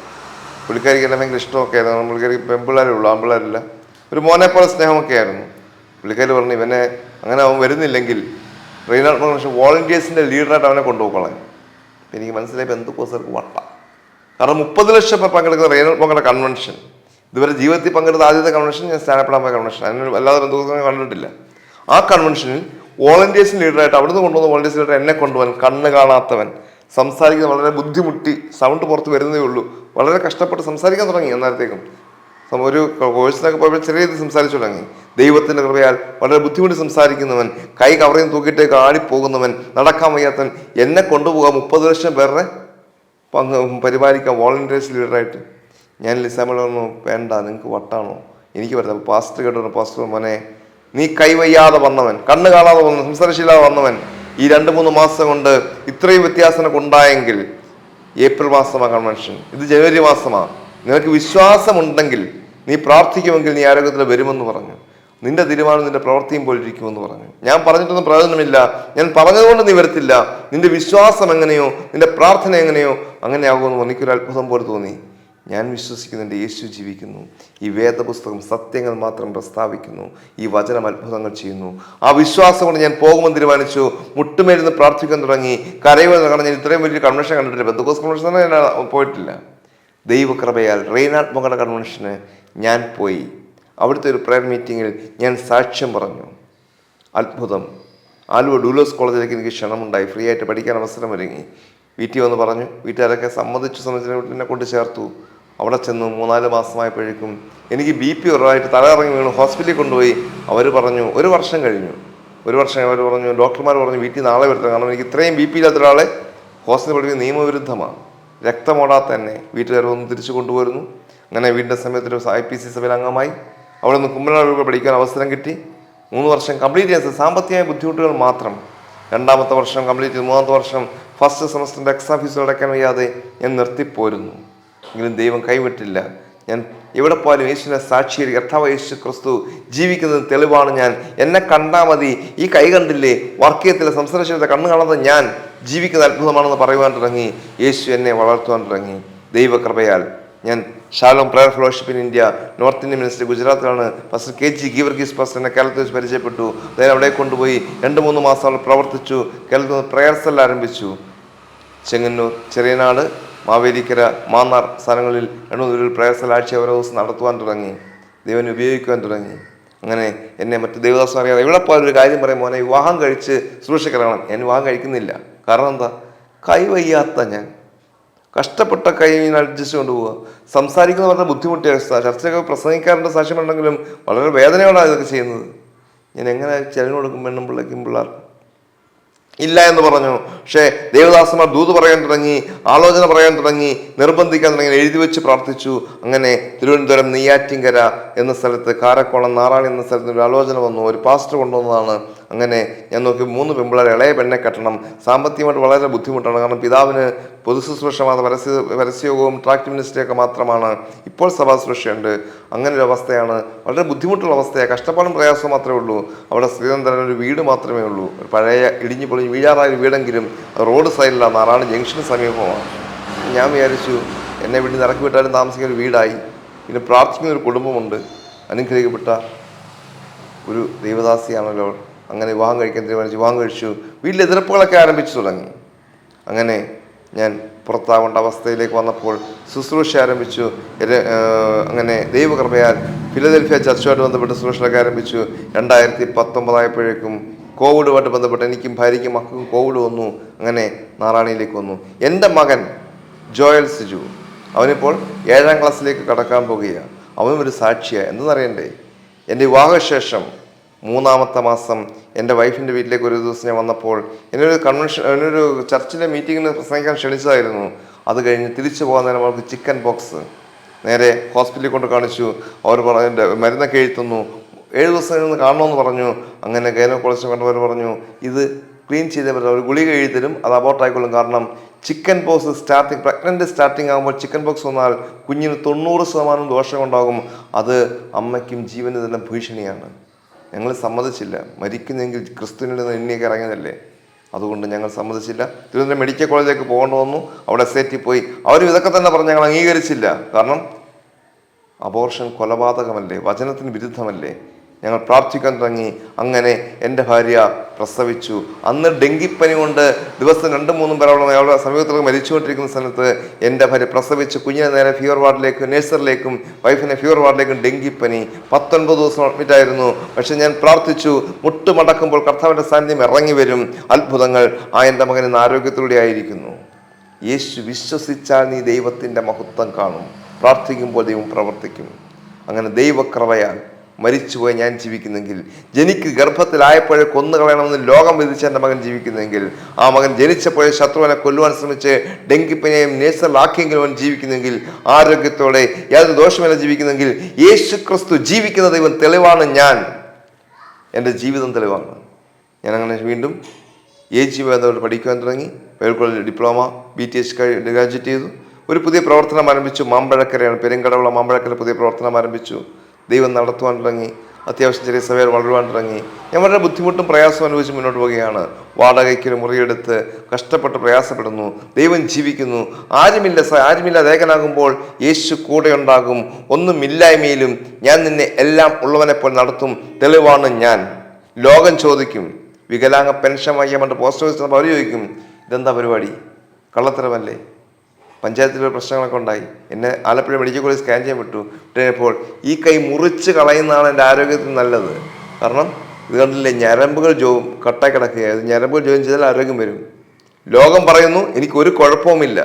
പുള്ളിക്കാരിക്ക് എന്നെ ഭയങ്കര ഇഷ്ടമൊക്കെ ആയിരുന്നു. പുള്ളിക്കാരി പെമ്പിള്ളേരുള്ളൂ ആമ്പിള്ളേരില്ല. ഒരു മോനെ പോലെ സ്നേഹമൊക്കെ ആയിരുന്നു പുള്ളിക്കാരി പറഞ്ഞു ഇവനെ അങ്ങനെ അവൻ വരുന്നില്ലെങ്കിൽ റീനാട് കൺവെൻഷൻ വോളണ്ടിയേഴ്സിന്റെ ലീഡറായിട്ട് അവനെ കൊണ്ടുപോകളാൻ എനിക്ക് മനസ്സിലായി ബന്ധുക്കോസർക്ക് വട്ട. കാരണം മുപ്പത് ലക്ഷം പേർ പങ്കെടുക്കുന്ന റീനാട് മംഗളുടെ കൺവെൻഷൻ ഇതുവരെ ജീവിതത്തിൽ പങ്കെടുത്ത ആദ്യത്തെ കൺവെൻഷൻ ഞാൻ സ്റ്റാനപ്പെടാൻ പോയ കൺവെൻഷൻ അതിന് അല്ലാതെ ബന്ധുക്കളെ കണ്ടിട്ടില്ല. ആ കൺവെൻഷനിൽ വോളണ്ടിയേഴ്സിന് ലീഡറായിട്ട് അവിടുന്ന് കൊണ്ടുവന്ന വോളണ്ടിയേഴ്സ് ലീഡർ എന്നെ കൊണ്ടുപോകാൻ കണ്ണ് കാണാത്തവൻ സംസാരിക്കുന്നത് വളരെ ബുദ്ധിമുട്ടി സൗണ്ട് പുറത്ത് വരുന്നതേ ഉള്ളൂ. വളരെ കഷ്ടപ്പെട്ട് സംസാരിക്കാൻ തുടങ്ങി അന്നേരത്തേക്കും. ഒരു കോഴ്സിനൊക്കെ പോയപ്പോൾ ചെറിയ രീതിയിൽ സംസാരിച്ചു തുടങ്ങി. ദൈവത്തിന്റെ കൃപയാൽ വളരെ ബുദ്ധിമുട്ടി സംസാരിക്കുന്നവൻ കൈ കവറിയും തൂക്കിയിട്ടേക്ക് ആടിപ്പോകുന്നവൻ നടക്കാൻ വയ്യാത്തവൻ എന്നെ കൊണ്ടുപോകാൻ മുപ്പത് ലക്ഷം പേരുടെ പങ്ക് പരിപാലിക്കാം വോളണ്ടിയേഴ്സ് ലീഡറായിട്ട്. ഞാൻ പറഞ്ഞു വേണ്ട നിങ്ങൾക്ക് വട്ടാണോ? എനിക്ക് പറ്റില്ല പാസ്റ്റർ കേട്ടോ പാസ്റ്റർ മോനെ നീ കൈവയ്യാതെ വന്നവൻ കണ്ണ് കാണാതെ വന്നു സംസാരശീലാതെ വന്നവൻ ഈ രണ്ട് മൂന്ന് മാസം കൊണ്ട് ഇത്രയും വ്യത്യാസം ഉണ്ടായെങ്കിൽ ഏപ്രിൽ മാസമാണ് കൺവെൻഷൻ ഇത് ജനുവരി മാസമാണ് നിനക്ക് വിശ്വാസമുണ്ടെങ്കിൽ നീ പ്രാർത്ഥിക്കുമെങ്കിൽ നീ ആരോഗ്യത്തിൽ വരുമെന്ന് പറഞ്ഞു. നിന്റെ തീരുമാനം നിന്റെ പ്രവൃത്തിയും പോലിരിക്കുമെന്ന് പറഞ്ഞു. ഞാൻ പറഞ്ഞിട്ടൊന്നും പ്രയോജനമില്ല. ഞാൻ പറഞ്ഞതുകൊണ്ട് നീ വരത്തില്ല. നിന്റെ വിശ്വാസം എങ്ങനെയോ നിന്റെ പ്രാർത്ഥന എങ്ങനെയോ അങ്ങനെയാകുമെന്ന് എനിക്കൊരു അത്ഭുതം പോലെ തോന്നി. ഞാൻ വിശ്വസിക്കുന്നുണ്ട് യേശു ജീവിക്കുന്നു. ഈ വേദപുസ്തകം സത്യങ്ങൾ മാത്രം പ്രസ്താവിക്കുന്നു. ഈ വചനം അത്ഭുതങ്ങൾ ചെയ്യുന്നു. ആ വിശ്വാസം കൊണ്ട് ഞാൻ പോകുമെന്ന് തീരുമാനിച്ചു. മുട്ടുമേരുന്ന് പ്രാർത്ഥിക്കാൻ തുടങ്ങി. കരയുമെന്ന് കാരണം ഞാൻ ഇത്രയും വലിയ കൺവെൻഷൻ കണ്ടിട്ടില്ല. ബന്ധുക്കോസ് കൺവെൻഷൻ ഞാൻ പോയിട്ടില്ല. ദൈവകൃപയാൽ റെയ്നാട് മംഗള കൺവെൻഷന് ഞാൻ പോയി. അവിടുത്തെ ഒരു പ്രയർ മീറ്റിങ്ങിൽ ഞാൻ സാക്ഷ്യം പറഞ്ഞു. അത്ഭുതം. ആലുവ ഡൂലോസ് കോളേജിലേക്ക് എനിക്ക് ക്ഷണമുണ്ടായി. ഫ്രീ ആയിട്ട് പഠിക്കാൻ അവസരം ഒരുങ്ങി. വീട്ടിൽ വന്ന് പറഞ്ഞു വീട്ടുകാരൊക്കെ സമ്മതിച്ചു സംബന്ധിച്ച് എന്നെ കൊണ്ട് ചേർത്തു. അവിടെ ചെന്നു മൂന്നാൽ മാസമായപ്പോഴേക്കും എനിക്ക് ബി പി ഉറവായിട്ട് തലയിറങ്ങി വീണു ഹോസ്പിറ്റലിൽ കൊണ്ടുപോയി. അവർ പറഞ്ഞു ഒരു വർഷം കഴിഞ്ഞു. ഒരു വർഷം അവർ പറഞ്ഞു ഡോക്ടർമാർ പറഞ്ഞു വീട്ടിൽ നാളെ വരുത്തണം. കാരണം എനിക്ക് ഇത്രയും ബി പി ഇല്ലാത്ത ഒരാളെ ഹോസ്പിറ്റലിൽ പഠിക്കുന്നത് നിയമവിരുദ്ധമാണ്. രക്തമോടാത്ത തന്നെ വീട്ടുകാർ ഒന്ന് തിരിച്ചു കൊണ്ടുവരുന്നു അങ്ങനെ വീടിന്റെ സമയത്ത് ഒരു ഐ പി സി സഭയിൽ അംഗമായി അവിടെ നിന്ന് കുമ്മനാട് പഠിക്കാൻ അവസരം കിട്ടി. മൂന്ന് വർഷം കംപ്ലീറ്റ് ചെയ്യാൻ. സാമ്പത്തികമായ ബുദ്ധിമുട്ടുകൾ മാത്രം. രണ്ടാമത്തെ വർഷം കംപ്ലീറ്റ് ചെയ്ത്. മൂന്നാമത്തെ വർഷം ഫസ്റ്റ് സെമസ്റ്ററിന്റെ എക്സാം ഫീസ് അടയ്ക്കാൻ വയ്യാതെ ഞാൻ നിർത്തിപ്പോരുന്നു എങ്കിലും ദൈവം കൈവിട്ടില്ല. ഞാൻ എവിടെ പോയാലും യേശുവിനെ സാക്ഷിയിൽ കർത്താവ് യേശു ക്രിസ്തു ജീവിക്കുന്നത് തെളിവാണ് ഞാൻ. എന്നെ കണ്ടാൽ മതി. ഈ കൈ കണ്ടില്ലേ? വർക്കീയത്തിലെ സംസാരശീലത്തെ കണ്ണു കാണാതെ ഞാൻ. ജീവിക്കുന്ന അത്ഭുതമാണെന്ന് പറയുവാൻ തുടങ്ങി യേശു എന്നെ വളർത്തുവാൻ തുടങ്ങി ദൈവകൃപയാൽ ഞാൻ Shalom prayer fellowship in India north Indian minister ഗുജറാത്തിലാണ്. First K G Geevarghese pastor എന്നെ കേരളത്തിൽ വെച്ച് പരിചയപ്പെട്ടു. അദ്ദേഹം അവിടെ കൊണ്ടുപോയി രണ്ട് മൂന്ന് മാസം പ്രവർത്തിച്ചു. കേരളത്തിൽ നിന്ന് പ്രയർ സെൽ ആരംഭിച്ചു. ചെങ്ങന്നൂർ ചെറിയനാട് മാവേലിക്കര മാന്നാർ സ്ഥലങ്ങളിൽ എണ്ണൂറിൽ പ്രയർസൽ ആഴ്ച ഓരോ ദിവസം നടത്തുവാൻ തുടങ്ങി. ദൈവനെ ഉപയോഗിക്കുവാൻ തുടങ്ങി. അങ്ങനെ എന്നെ മറ്റ് ദേവദാസം അറിയാതെ എവിടെ പോയാലും ഒരു കാര്യം പറയും. മോനെ വിവാഹം കഴിച്ച് സുരക്ഷിക്കണം ഞാൻ വിവാഹം കഴിക്കുന്നില്ല. കാരണം എന്താ? കൈവയ്യാത്ത ഞാൻ. കഷ്ടപ്പെട്ട കൈ ഇങ്ങനെ അഡ്ജസ്റ്റ് കൊണ്ടുപോവുക സംസാരിക്കുന്ന വളരെ ബുദ്ധിമുട്ടിയ ചർച്ചയൊക്കെ പ്രസംഗിക്കാറുണ്ട് സാക്ഷ്യമുണ്ടെങ്കിലും വളരെ വേദനയോടാണ് ഇതൊക്കെ ചെയ്യുന്നത്. ഞാൻ എങ്ങനെ ചെലവിന് കൊടുക്കും പെണ്ണും പിള്ളേക്കും പിള്ളേർക്കും? ഇല്ല എന്ന് പറഞ്ഞു. പക്ഷേ ദേവദാസന്മാർ ദൂത് പറയാൻ തുടങ്ങി ആലോചന പറയാൻ തുടങ്ങി നിർബന്ധിക്കാൻ തുടങ്ങി എഴുതി വെച്ച് പ്രാർത്ഥിച്ചു. അങ്ങനെ തിരുവനന്തപുരം നെയ്യാറ്റിങ്കര എന്ന സ്ഥലത്ത് കാരക്കോളം നാറാണി എന്ന സ്ഥലത്ത് ഒരു ആലോചന വന്നു. ഒരു പാസ്റ്റർ കൊണ്ടുവന്നതാണ് അങ്ങനെ ഞാൻ നോക്കി മൂന്ന് പെമ്പിളരെ ഇളയ പെണ്ണെ കെട്ടണം. സാമ്പത്തികമായിട്ട് വളരെ ബുദ്ധിമുട്ടാണ്. കാരണം പിതാവിന് പൊതുശുശ്രൂഷ മാത്രം പരസ്യ പരസ്യയോഗവും ട്രാക്ട് മിനിസ്റ്ററിയൊക്കെ മാത്രമാണ്. ഇപ്പോൾ സഭാ സുരക്ഷയുണ്ട് അങ്ങനെ ഒരു അവസ്ഥയാണ്. വളരെ ബുദ്ധിമുട്ടുള്ള അവസ്ഥയാണ്. കഷ്ടപ്പാടും പ്രയാസവും മാത്രമേ ഉള്ളൂ. അവിടെ ശ്രീധരൻ ഒരു വീട് മാത്രമേ ഉള്ളൂ. ഒരു പഴയ ഇടിഞ്ഞു പൊളിഞ്ഞ് വീഴാറായ വീടെങ്കിലും റോഡ് സൈഡിലാണ് നാറാണ് ജംഗ്ഷന് സമീപമാണ്. ഞാൻ വിചാരിച്ചു എന്നെ വീട്ടിൽ ഇറക്കി വിട്ടാലും താമസിക്കുന്ന ഒരു വീടായി. പിന്നെ പ്രാർത്ഥിക്കുന്ന ഒരു കുടുംബമുണ്ട്. അനുഗ്രഹിക്കപ്പെട്ട ഒരു ദൈവദാസിയാണല്ലോ അവൾ. അങ്ങനെ വിവാഹം കഴിക്കാൻ തീരുമാനിച്ചു. വിവാഹം കഴിച്ചു. വീട്ടിൽ എതിർപ്പുകളൊക്കെ ആരംഭിച്ചു തുടങ്ങി. അങ്ങനെ ഞാൻ പുറത്താവേണ്ട അവസ്ഥയിലേക്ക് വന്നപ്പോൾ ശുശ്രൂഷ ആരംഭിച്ചു. അങ്ങനെ ദൈവകൃപയാൽ ഫിലദൽഫിയ ചർച്ചുമായിട്ട് ബന്ധപ്പെട്ട് ശുശ്രൂഷയൊക്കെ ആരംഭിച്ചു. രണ്ടായിരത്തി പത്തൊമ്പതായപ്പോഴേക്കും കോവിഡുമായിട്ട് ബന്ധപ്പെട്ട് എനിക്കും ഭാര്യയ്ക്കും മക്കൾക്കും കോവിഡ് വന്നു. അങ്ങനെ നാറാണിയിലേക്ക് വന്നു. എന്റെ മകൻ ജോയൽ സിജു അവനിപ്പോൾ ഏഴാം ക്ലാസ്സിലേക്ക് കടക്കാൻ പോകുകയാണ്. അവനും ഒരു സാക്ഷിയാണ് എന്തെന്നറിയണ്ടേ? എന്റെ വിവാഹശേഷം മൂന്നാമത്തെ മാസം എന്റെ വൈഫിന്റെ വീട്ടിലേക്ക് ഒരു ദിവസം ഞാൻ വന്നപ്പോൾ എന്നൊരു കൺവെൻഷൻ എന്നൊരു ചർച്ചിലെ മീറ്റിങ്ങിന് പ്രസംഗിക്കാൻ ക്ഷണിച്ചതായിരുന്നു. അത് കഴിഞ്ഞ് തിരിച്ചു പോകാൻ നേരം അവൾക്ക് ചിക്കൻ ബോക്സ് നേരെ ഹോസ്പിറ്റലിൽ കൊണ്ട് കാണിച്ചു. അവർ പറഞ്ഞ മരുന്നൊക്കെ എഴുത്തുന്നു ഏഴ് ദിവസം നിന്ന് കാണണമെന്ന് പറഞ്ഞു. അങ്ങനെ ഗൈനക്കോളജിസ്റ്റ് കണ്ടവർ പറഞ്ഞു ഇത് ക്ലീൻ ചെയ്തവർ ഒരു ഗുളിക എഴുതി തരും അത് അബോട്ടായിക്കൊള്ളും കാരണം chicken box starting pregnant starting ആകുമ്പോൾ ചിക്കൻ ബോക്സ് വന്നാൽ കുഞ്ഞിന് തൊണ്ണൂറ് ശതമാനം ദോഷമുണ്ടാകും. അത് അമ്മയ്ക്കും ജീവന് തന്നെ ഭീഷണിയാണ്. ഞങ്ങൾ സമ്മതിച്ചില്ല. മരിക്കുന്നെങ്കിൽ ക്രിസ്തുവിനിൽ നിന്ന് എണ്ണിയൊക്കെ ഇറങ്ങിയതല്ലേ? അതുകൊണ്ട് ഞങ്ങൾ സമ്മതിച്ചില്ല. തിരുവനന്തപുരം മെഡിക്കൽ കോളേജിലേക്ക് പോകേണ്ടി വന്നു. അവിടെ ഐ പോയി. അവരും ഇതൊക്കെ തന്നെ പറഞ്ഞ് ഞങ്ങൾ അംഗീകരിച്ചില്ല. കാരണം അബോർഷൻ കൊലപാതകമല്ലേ? വചനത്തിന് വിരുദ്ധമല്ലേ? ഞങ്ങൾ പ്രാർത്ഥിക്കാൻ തുടങ്ങി. അങ്ങനെ എന്റെ ഭാര്യ പ്രസവിച്ചു. അന്ന് ഡെങ്കിപ്പനി കൊണ്ട് ദിവസം രണ്ടും മൂന്നും പേരോളം അയാളുടെ സമീപത്തിൽ മരിച്ചുകൊണ്ടിരിക്കുന്ന സ്ഥലത്ത് എന്റെ ഭാര്യ പ്രസവിച്ച് കുഞ്ഞിനെ നേരെ ഫീവർ വാർഡിലേക്കും നേഴ്സറിലേക്കും വൈഫിനെ ഫീവർ വാർഡിലേക്കും ഡെങ്കിപ്പനി. പത്തൊൻപത് ദിവസം അഡ്മിറ്റ് ആയിരുന്നു. പക്ഷെ ഞാൻ പ്രാർത്ഥിച്ചു മുട്ടുമടക്കുമ്പോൾ കർത്താവിന്റെ സാന്നിധ്യം ഇറങ്ങി വരും. അത്ഭുതങ്ങൾ ആ എന്റെ മകൻ ഇന്ന് ആരോഗ്യത്തിലൂടെ ആയിരിക്കുന്നു. യേശു വിശ്വസിച്ചാൽ നീ ദൈവത്തിന്റെ മഹത്വം കാണും. പ്രാർത്ഥിക്കുമ്പോൾ ദൈവം പ്രവർത്തിക്കും. അങ്ങനെ ദൈവക്രവയാൽ മരിച്ചുപോയി ഞാൻ ജീവിക്കുന്നെങ്കിൽ ജനിക്ക് ഗർഭത്തിലായപ്പോഴേ കൊന്നുകളയണമെന്ന് ലോകം വിധിച്ച എന്റെ മകൻ ജീവിക്കുന്നെങ്കിൽ ആ മകൻ ജനിച്ചപ്പോഴേ ശത്രുവിനെ കൊല്ലുവാൻ ശ്രമിച്ച് ഡെങ്കിപ്പനെയും നേഴ്സറിലാക്കിയെങ്കിലും അവൻ ജീവിക്കുന്നെങ്കിൽ ആരോഗ്യത്തോടെ യാതൊരു ദോഷമില്ല ജീവിക്കുന്നെങ്കിൽ യേശു ക്രിസ്തു ജീവിക്കുന്ന ദൈവം തെളിവാണ് ഞാൻ. എന്റെ ജീവിതം തെളിവാണ്. ഞാൻ അങ്ങനെ വീണ്ടും എ ജി ബന്ധപ്പെട്ട് പഠിക്കുവാൻ തുടങ്ങി. കോളേജിൽ diploma B T H graduate ചെയ്തു ഒരു പുതിയ പ്രവർത്തനം ആരംഭിച്ചു. മാമ്പഴക്കരയാണ്. പെരുങ്കടവുള്ള മാമ്പഴക്കര പുതിയ പ്രവർത്തനം ആരംഭിച്ചു. ദൈവം നടത്തുവാൻ തുടങ്ങി അത്യാവശ്യം ചെറിയ സഭയിൽ വളരുവാൻ തുടങ്ങി. ഞാൻ വളരെ ബുദ്ധിമുട്ടും പ്രയാസവും അനുഭവിച്ച് മുന്നോട്ട് പോവുകയാണ്. വാടകയ്ക്ക് ഒരു മുറിയെടുത്ത് കഷ്ടപ്പെട്ട് പ്രയാസപ്പെടുന്നു. ദൈവം ജീവിക്കുന്നു. ആരുമില്ല സ ആരുമില്ല ഏകനാകുമ്പോൾ യേശു കൂടെ ഉണ്ടാകും ഒന്നുമില്ലായ്മയിലും ഞാൻ നിന്നെ എല്ലാം ഉള്ളവനെ പോലെ നടത്തും. തെളിവാണ് ഞാൻ. ലോകം ചോദിക്കും. വികലാംഗ പെൻഷൻ വാങ്ങിയാൽ പോസ്റ്റ് ഓഫീസിൽ അവർ ചോദിക്കും ഇതെന്താ പരിപാടി? കള്ളത്തരമല്ലേ? പഞ്ചായത്തിൽ ഒരു പ്രശ്നങ്ങളൊക്കെ ഉണ്ടായി. എന്നെ ആലപ്പുഴ മെഡിക്കൽ കോളേജ് സ്കാൻ ചെയ്യാൻ വിട്ടു. വിട്ടപ്പോൾ ഈ കൈ മുറിച്ച് കളയുന്നതാണ് എന്റെ ആരോഗ്യത്തിന് നല്ലത്. കാരണം ഇത് കണ്ടില്ലേ ഞരമ്പുകൾ ജോ കട്ടായി കിടക്കുകയായിരുന്നു ഞരമ്പുകൾ ജോയിൻ ചെയ്താൽ ആരോഗ്യം വരും. ലോകം പറയുന്നു എനിക്കൊരു കുഴപ്പവുമില്ല.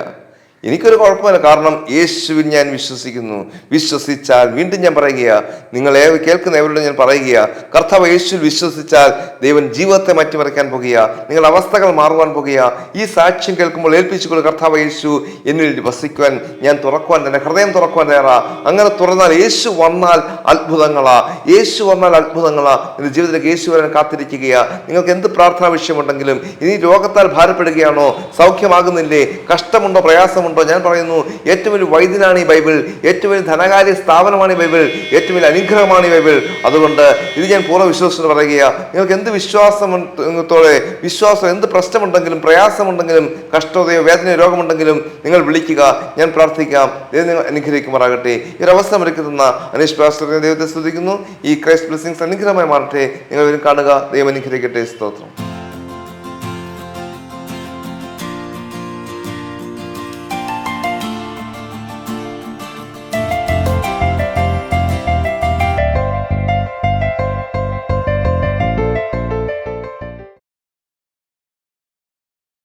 എനിക്കൊരു കുഴപ്പമില്ല. കാരണം യേശുവിൽ ഞാൻ വിശ്വസിക്കുന്നു. വിശ്വസിച്ചാൽ വീണ്ടും ഞാൻ പറയുക നിങ്ങൾ കേൾക്കുന്ന എവരോട് ഞാൻ പറയുക കർത്താവ് യേശുവിൽ വിശ്വസിച്ചാൽ ദൈവൻ ജീവിതത്തെ മാറ്റിമറിക്കാൻ പോകുക നിങ്ങൾ അവസ്ഥകൾ മാറുവാൻ പോകുക ഈ സാക്ഷ്യം കേൾക്കുമ്പോൾ ഏൽപ്പിച്ചുകൊണ്ട് കർത്താവ് യേശു എന്നിൽ വസിക്കുവാൻ ഞാൻ തുറക്കുവാൻ തന്നെ ഹൃദയം തുറക്കുവാൻ തയ്യാറാ. അങ്ങനെ തുറന്നാൽ യേശു വന്നാൽ അത്ഭുതങ്ങളാ. യേശു വന്നാൽ അത്ഭുതങ്ങളാ. നിന്റെ ജീവിതത്തിലേക്ക് യേശു വരാൻ കാത്തിരിക്കുക നിങ്ങൾക്ക് എന്ത് പ്രാർത്ഥനാ വിഷയമുണ്ടെങ്കിലും ഇനി രോഗത്താൽ ഭാരപ്പെടുകയാണോ? സൗഖ്യമാകുന്നില്ലേ? കഷ്ടമുണ്ടോ? പ്രയാസമുണ്ടോ? ഞാൻ പറയുന്നു ഏറ്റവും വലിയ വൈദ്യനാണ് ഈ ബൈബിൾ ഏറ്റവും വലിയ ധനകാര്യ സ്ഥാപനമാണ് ഈ ബൈബിൾ ഏറ്റവും വലിയ അനുഗ്രഹമാണ് ഈ ബൈബിൾ. അതുകൊണ്ട് ഇത് ഞാൻ പൂർണ വിശ്വസിച്ചു പറയുകയാണ് നിങ്ങൾക്ക് എന്ത് വിശ്വാസത്തോടെ വിശ്വാസം എന്ത് പ്രശ്നമുണ്ടെങ്കിലും പ്രയാസമുണ്ടെങ്കിലും കഷ്ടതയോ വേദനയോ രോഗമുണ്ടെങ്കിലും നിങ്ങൾ വിളിക്കുക ഞാൻ പ്രാർത്ഥിക്കാം. ദൈവം നിങ്ങൾ അനുഗ്രഹിക്കുമാറാകട്ടെ. ഈ ഒരു അവസരം ഒരുക്കുന്ന അനീഷ് പാസ്റ്ററിനെ ദൈവത്തെ സ്തുതിക്കുന്നു. ഈ ക്രൈസ്റ്റ് ബ്ലെസ്സിങ്സ് അനുഗ്രഹമായി മാറട്ടെ. നിങ്ങൾ കാണുക. ദൈവം അനുഗ്രഹിക്കട്ടെ. സ്തോത്രം.